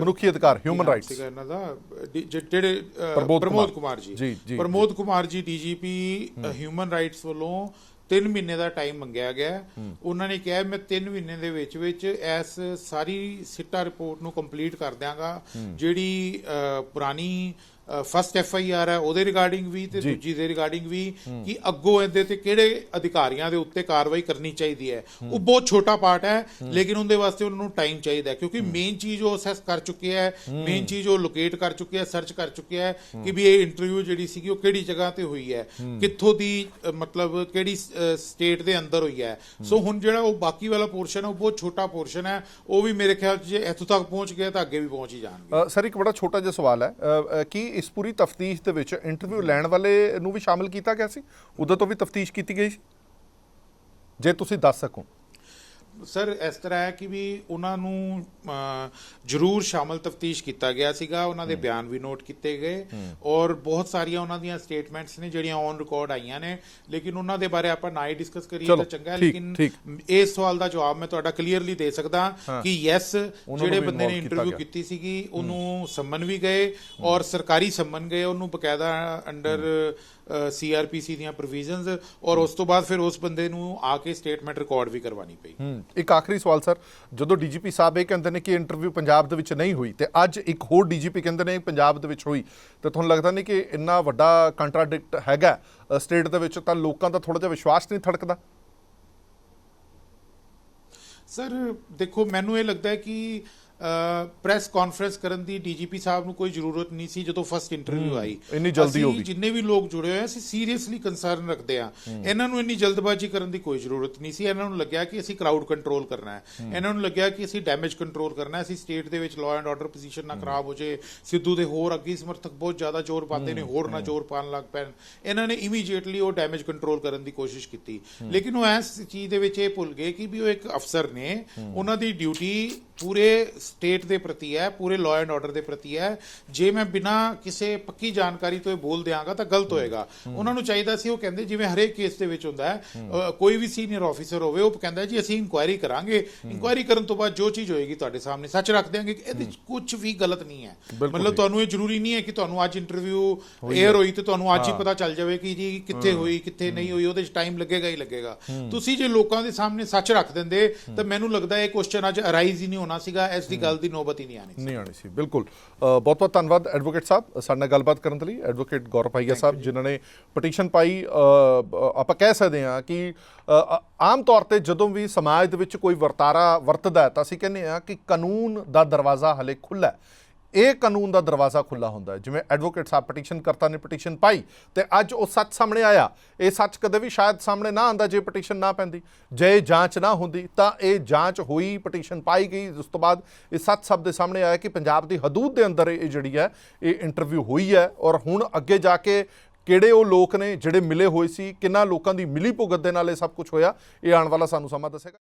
ਮਨੁੱਖੀ ਅਧਿਕਾਰ ਹਿਊਮਨ ਰਾਈਟਸ ਸੀਗਾ ਇਹਨਾਂ ਦਾ? ਡੀ- ਜ- ਜਿਹੜੇ ਪ੍ਰਮੋਦ ਕੁਮਾਰ। ਜੀ। Pramod Kumar ji DGP human rights ਵੱਲੋਂ 3 ਮਹੀਨੇ ਦਾ ਟਾਈਮ ਮੰਗਿਆ ਗਿਆ ਹੈ। ਉਹਨਾਂ ਨੇ ਕਿਹਾ ਮੈਂ 3 ਮਹੀਨੇ ਦੇ ਵਿੱਚ ਵਿੱਚ ਇਸ ਸਾਰੀ ਸਿੱਟਾ ਰਿਪੋਰਟ ਨੂੰ ਕੰਪਲੀਟ ਕਰ ਦਿਆਂਗਾ। ਜਿਹੜੀ ਪੁਰਾਣੀ ਫਸਟ ਐਫ ਆਈ ਆਰ ਹੈ ਉਹਦੇ ਰਿਗਾਰਡਿੰਗ ਵੀ ਤੇ। ਦੂਜੀ ਦੇ ਰਿਗਾਰਡਿੰਗ ਵੀ ਕਿ ਅੱਗੋਂ ਇਹਦੇ ਤੇ ਕਿਹੜੇ ਅਧਿਕਾਰੀਆਂ ਦੇ ਉੱਤੇ ਕਾਰਵਾਈ ਕਰਨੀ ਚਾਹੀਦੀ ਹੈ। ਉਹ ਬਹੁਤ ਛੋਟਾ ਪਾਰਟ ਹੈ ਲੇਕਿਨ ਉਹਦੇ ਵਾਸਤੇ ਉਹਨਾਂ ਨੂੰ ਟਾਈਮ ਚਾਹੀਦਾ ਕਿਉਂਕਿ ਮੇਨ ਚੀਜ਼ ਉਹ ਅਸੈਸ ਕਰ ਚੁੱਕੇ ਹੈ ਮੇਨ ਚੀਜ਼ ਉਹ ਲੋਕੇਟ ਕਰ ਚੁੱਕੇ ਹੈ ਸਰਚ ਕਰ ਚੁੱਕੇ ਹੈ ਕਿ ਵੀ ਇਹ ਇੰਟਰਵਿਊ ਜਿਹੜੀ ਸੀਗੀ ਉਹ ਕਿਹੜੀ ਜਗ੍ਹਾ ਤੇ ਹੋਈ ਹੈ ਕਿੱਥੋਂ ਦੀ ਮਤਲਬ ਕਿਹੜੀ ਸਟੇਟ ਦੇ ਅੰਦਰ ਹੋਈ ਹੈ। ਸੋ ਹੁਣ ਜਿਹੜਾ ਉਹ ਬਾਕੀ ਵਾਲਾ ਪੋਰਸ਼ਨ ਹੈ ਉਹ ਬਹੁਤ ਛੋਟਾ ਪੋਰਸ਼ਨ ਹੈ ਉਹ ਵੀ ਮੇਰੇ ਖਿਆਲ 'ਚ ਜੇ ਇੱਥੋਂ ਤੱਕ ਪਹੁੰਚ ਗਿਆ ਤਾਂ ਅੱਗੇ ਵੀ ਪਹੁੰਚ ਹੀ ਜਾਣਗੇ। ਸਰ ਇੱਕ ਬੜਾ ਛੋਟਾ ਜਿਹਾ ਸਵਾਲ ਹੈ ਕੀ ਇਸ ਪੂਰੀ ਤਫਤੀਸ਼ ਦੇ ਵਿੱਚ ਇੰਟਰਵਿਊ ਲੈਣ ਵਾਲੇ ਨੂੰ ਵੀ ਸ਼ਾਮਿਲ ਕੀਤਾ ਗਿਆ ਸੀ? ਉਦੋਂ ਤੋਂ ਵੀ ਤਫਤੀਸ਼ ਕੀਤੀ ਗਈ ਸੀ? ਜੇ ਤੁਸੀਂ ਦੱਸ ਸਕੋ। ਸਰ ਇਸ ਤਰ੍ਹਾਂ ਹੈ ਕਿ ਵੀ ਉਹਨਾਂ ਨੂੰ ਜ਼ਰੂਰ ਸ਼ਾਮਲ ਤਫਤੀਸ਼ ਕੀਤਾ ਗਿਆ ਸੀਗਾ ਉਹਨਾਂ ਦੇ ਬਿਆਨ ਵੀ ਨੋਟ ਕੀਤੇ ਗਏ ਔਰ ਬਹੁਤ ਸਾਰੀਆਂ ਉਹਨਾਂ ਦੀਆਂ ਸਟੇਟਮੈਂਟਸ ਨੇ ਜਿਹੜੀਆਂ ਔਨ ਰਿਕਾਰਡ ਆਈਆਂ ਨੇ ਲੇਕਿਨ ਉਹਨਾਂ ਦੇ ਬਾਰੇ ਆਪਾਂ ਨਾ ਹੀ ਡਿਸਕਸ ਕਰੀਏ ਤਾਂ ਚੰਗਾ ਹੈ ਲੇਕਿਨ। ਇਸ ਸਵਾਲ ਦਾ ਜਵਾਬ ਮੈਂ ਤੁਹਾਡਾ ਕਲੀਅਰਲੀ ਦੇ ਸਕਦਾ ਕਿ ਯੈਸ ਜਿਹੜੇ ਬੰਦੇ ਨੇ ਇੰਟਰਵਿਊ। ਕੀਤੀ ਸੀਗੀ ਉਹਨੂੰ ਸੰਮਨ ਵੀ ਗਏ ਔਰ ਸਰਕਾਰੀ ਸੰਮਨ ਗਏ ਉਹਨੂੰ ਬਕਾਇਦਾ ਅੰਡਰ ਸੀਆਰਪੀਸੀ ਦੀਆਂ ਪ੍ਰੋਵੀਜ਼ਨਸ ਔਰ ਉਸ ਤੋਂ ਬਾਅਦ ਫਿਰ ਉਸ ਬੰਦੇ ਨੂੰ ਆ ਕੇ ਸਟੇਟਮੈਂਟ ਰਿਕਾਰਡ ਵੀ ਕਰਵਾਉਣੀ ਪਈ। ਇੱਕ ਆਖਰੀ ਸਵਾਲ ਸਰ। ਜਦੋਂ ਡੀਜੀਪੀ ਸਾਹਿਬ ਇਹ ਕਹਿੰਦੇ ਨੇ ਕਿ ਇੰਟਰਵਿਊ ਪੰਜਾਬ ਦੇ ਵਿੱਚ ਨਹੀਂ ਹੋਈ ਤੇ ਅੱਜ ਇੱਕ ਹੋਰ ਡੀਜੀਪੀ ਕਹਿੰਦੇ ਨੇ ਪੰਜਾਬ ਦੇ ਵਿੱਚ ਹੋਈ ਤੇ ਤੁਹਾਨੂੰ ਲੱਗਦਾ ਨਹੀਂ ਕਿ ਇੰਨਾ ਵੱਡਾ ਕੰਟਰਾਡਿਕਟ ਹੈਗਾ ਸਟੇਟ ਦੇ ਵਿੱਚ? ਤਾਂ ਲੋਕਾਂ ਦਾ ਥੋੜਾ ਜਿਹਾ ਵਿਸ਼ਵਾਸ ਨਹੀਂ ਥੜਕਦਾ? ਸਰ ਦੇਖੋ ਮੈਨੂੰ ਇਹ ਲੱਗਦਾ ਹੈ ਕਿ ਪ੍ਰੈਸ ਕਾਨਫਰੰਸ ਕਰਨ ਦੀ ਡੀਜੀਪੀ ਸਾਹਿਬ ਨੂੰ ਕੋਈ ਜ਼ਰੂਰਤ ਨਹੀਂ ਸੀ ਜਦੋਂ ਫਸਟ ਇੰਟਰਵਿਊ ਆਈ। ਇੰਨੀ ਜਲਦੀ ਹੋ ਗਈ। ਜਿੰਨੇ ਵੀ ਲੋਕ ਜੁੜੇ ਹੋਏ ਅਸੀਂ ਸੀਰੀਅਸਲੀ ਕੰਸਰਨ ਰੱਖਦੇ ਆ। ਇਹਨਾਂ ਨੂੰ ਇੰਨੀ ਜਲਦਬਾਜ਼ੀ ਕਰਨ ਦੀ ਕੋਈ ਜ਼ਰੂਰਤ ਨਹੀਂ ਸੀ। ਇਹਨਾਂ ਨੂੰ ਲੱਗਿਆ ਕਿ ਅਸੀਂ ਕਰਾਊਡ ਕੰਟਰੋਲ ਕਰਨਾ ਹੈ। ਇਹਨਾਂ ਨੂੰ ਲੱਗਿਆ ਕਿ ਅਸੀਂ ਡੈਮੇਜ ਕੰਟਰੋਲ ਕਰਨਾ ਹੈ। ਅਸੀਂ ਸਟੇਟ ਦੇ ਵਿੱਚ ਲਾਅ ਐਂਡ ਆਰਡਰ ਪੋਜੀਸ਼ਨ ਨਾ ਖਰਾਬ ਹੋ ਜੇ ਸਿੱਧੂ ਦੇ ਹੋਰ ਅੱਗੇ ਸਮਰਥਕ ਬਹੁਤ ਜ਼ਿਆਦਾ ਜ਼ੋਰ ਪਾਉਂਦੇ ਨੇ ਹੋਰ ਨਾ ਜ਼ੋਰ ਪਾਉਣ ਲੱਗ ਪੈਣ। ਇਹਨਾਂ ਨੇ ਇਮੀਡੀਏਟਲੀ ਉਹ ਡੈਮੇਜ ਕੰਟਰੋਲ ਕਰਨ ਦੀ ਕੋਸ਼ਿਸ਼ ਕੀਤੀ। ਲੇਕਿਨ ਉਹ ਇਸ ਚੀਜ਼ ਦੇ ਵਿੱਚ ਇਹ ਭੁੱਲ ਗਏ ਕਿ ਵੀ ਉਹ ਇੱਕ ਅਫਸਰ ਨੇ। ਉਹਨਾਂ ਦੀ ਡਿਊਟੀ ਪੂਰੇ ਸਟੇਟ ਦੇ ਪ੍ਰਤੀ ਹੈ ਪੂਰੇ ਲਾਅ ਐਂਡ ਆਰਡਰ ਦੇ ਪ੍ਰਤੀ ਹੈ। ਜੇ ਮੈਂ ਬਿਨਾ ਕਿਸੇ ਪੱਕੀ ਜਾਣਕਾਰੀ ਤੋਂ ਇਹ ਬੋਲ ਦਿਆਂਗਾ ਤਾਂ ਗਲਤ ਹੋਏਗਾ। ਉਹਨਾਂ ਨੂੰ ਚਾਹੀਦਾ ਸੀ ਉਹ ਕਹਿੰਦੇ ਜਿਵੇਂ ਹਰੇਕ ਕੇਸ ਦੇ ਵਿੱਚ ਹੁੰਦਾ ਹੈ ਕੋਈ ਵੀ ਸੀਨੀਅਰ ਆਫੀਸਰ ਹੋਵੇ ਉਹ ਕਹਿੰਦਾ ਜੀ ਅਸੀਂ ਇਨਕੁਆਇਰੀ ਕਰਾਂਗੇ। ਇਨਕੁਆਇਰੀ ਕਰਨ ਤੋਂ ਬਾਅਦ ਜੋ ਚੀਜ਼ ਹੋਏਗੀ ਤੁਹਾਡੇ ਸਾਹਮਣੇ ਸੱਚ ਰੱਖ ਦਿਆਂਗੇ ਕਿ ਇਹਦੇ ਵਿੱਚ ਕੁਝ ਵੀ ਗਲਤ ਨਹੀਂ ਹੈ। ਮਤਲਬ। ਤੁਹਾਨੂੰ ਇਹ ਜ਼ਰੂਰੀ ਨਹੀਂ ਹੈ ਕਿ ਤੁਹਾਨੂੰ ਅੱਜ ਇੰਟਰਵਿਊ 에ਅਰ ਹੋਈ ਤੇ ਤੁਹਾਨੂੰ ਅੱਜ ਹੀ ਪਤਾ ਚੱਲ ਜਾਵੇ ਕਿ ਜੀ ਕਿੱਥੇ ਹੋਈ ਕਿੱਥੇ ਨਹੀਂ ਹੋਈ ਉਹਦੇ 'ਚ ਟਾਈਮ ਲੱਗੇਗਾ ਹੀ ਲੱਗੇਗਾ। ਤੁਸੀਂ ਜੇ ਲੋਕਾਂ ਦੇ ਸਾਹਮਣੇ ਸੱਚ ਰੱਖ ਦਿੰਦੇ ਤਾਂ ਮੈਨੂੰ ਲੱਗਦਾ ਇਹ ਕੁਐਸਚਨ ਅੱਜ ਅਰਾਈਜ਼ ਹੀ ਨਹੀਂ ਹੋਣਾ ਸੀਗਾ ਇਸ ਦੀ ਗੱਲ ਦੀ ਨੌਬਤ ਹੀ ਨਹੀਂ ਆਣੀ ਸੀ। ਨਹੀਂ ਆਣੀ ਸੀ ਬਿਲਕੁਲ। ਬਹੁਤ ਬਹੁਤ ਧੰਨਵਾਦ ਐਡਵੋਕੇਟ ਸਾਹਿਬ ਸਾਡੇ ਨਾਲ ਗੱਲਬਾਤ ਕਰਨ ਦੇ ਲਈ। ਐਡਵੋਕੇਟ ਗੌਰਵ ਭਾਈਆ ਸਾਹਿਬ ਜਿਨ੍ਹਾਂ ਨੇ ਪਟੀਸ਼ਨ ਪਾਈ ਆਪਾਂ ਕਹਿ ਸਕਦੇ ਹਾਂ ਕਿ ਆਮ ਤੌਰ ਤੇ ਜਦੋਂ ਵੀ ਸਮਾਜ ਦੇ ਵਿੱਚ ਕੋਈ ਵਰਤਾਰਾ ਵਰਤਦਾ ਹੈ ਤਾਂ ਅਸੀਂ ਕਹਿੰਦੇ ਹਾਂ ਕਿ ਕਾਨੂੰਨ ਦਾ ਦਰਵਾਜ਼ਾ ਹਲੇ ਖੁੱਲ੍ਹਾ ਹੈ। ਇਹ ਕਾਨੂੰਨ ਦਾ ਦਰਵਾਜ਼ਾ ਖੁੱਲਾ ਹੁੰਦਾ ਹੈ। ਜਿਵੇਂ ਐਡਵੋਕੇਟ ਸਾਹਿਬ ਪਟੀਸ਼ਨ ਕਰਤਾ ਨੇ ਪਟੀਸ਼ਨ ਪਾਈ ਤੇ ਅੱਜ ਉਹ ਸੱਚ ਸਾਹਮਣੇ ਆਇਆ। ਇਹ ਸੱਚ ਕਦੇ ਵੀ ਸ਼ਾਇਦ ਸਾਹਮਣੇ ਨਾ ਆਂਦਾ ਜੇ ਪਟੀਸ਼ਨ ਨਾ ਪੈਂਦੀ। ਜੇ ਜਾਂਚ ਨਾ ਹੁੰਦੀ ਤਾਂ ਇਹ ਜਾਂਚ ਹੋਈ ਪਟੀਸ਼ਨ ਪਾਈ ਗਈ। ਉਸ ਤੋਂ ਬਾਅਦ ਇਹ ਸੱਚ ਸਭ ਦੇ ਸਾਹਮਣੇ ਆਇਆ ਕਿ ਪੰਜਾਬ ਦੀ ਹਦੂਦ ਦੇ ਅੰਦਰ ਇਹ ਜਿਹੜੀ ਹੈ, ਇਹ ਇੰਟਰਵਿਊ ਹੋਈ ਹੈ ਔਰ ਹੁਣ ਅੱਗੇ ਜਾ ਕੇ ਕਿਹੜੇ ਉਹ ਲੋਕ ਨੇ ਜਿਹੜੇ ਮਿਲੇ ਹੋਏ ਸੀ, ਕਿੰਨਾ ਲੋਕਾਂ ਦੀ ਮਿਲੀ ਭੁਗਤ ਦੇ ਨਾਲ ਇਹ ਸਭ ਕੁਝ ਹੋਇਆ, ਇਹ ਆਉਣ ਵਾਲਾ ਸਾਨੂੰ ਸਮਾਂ ਦੱਸੇਗਾ।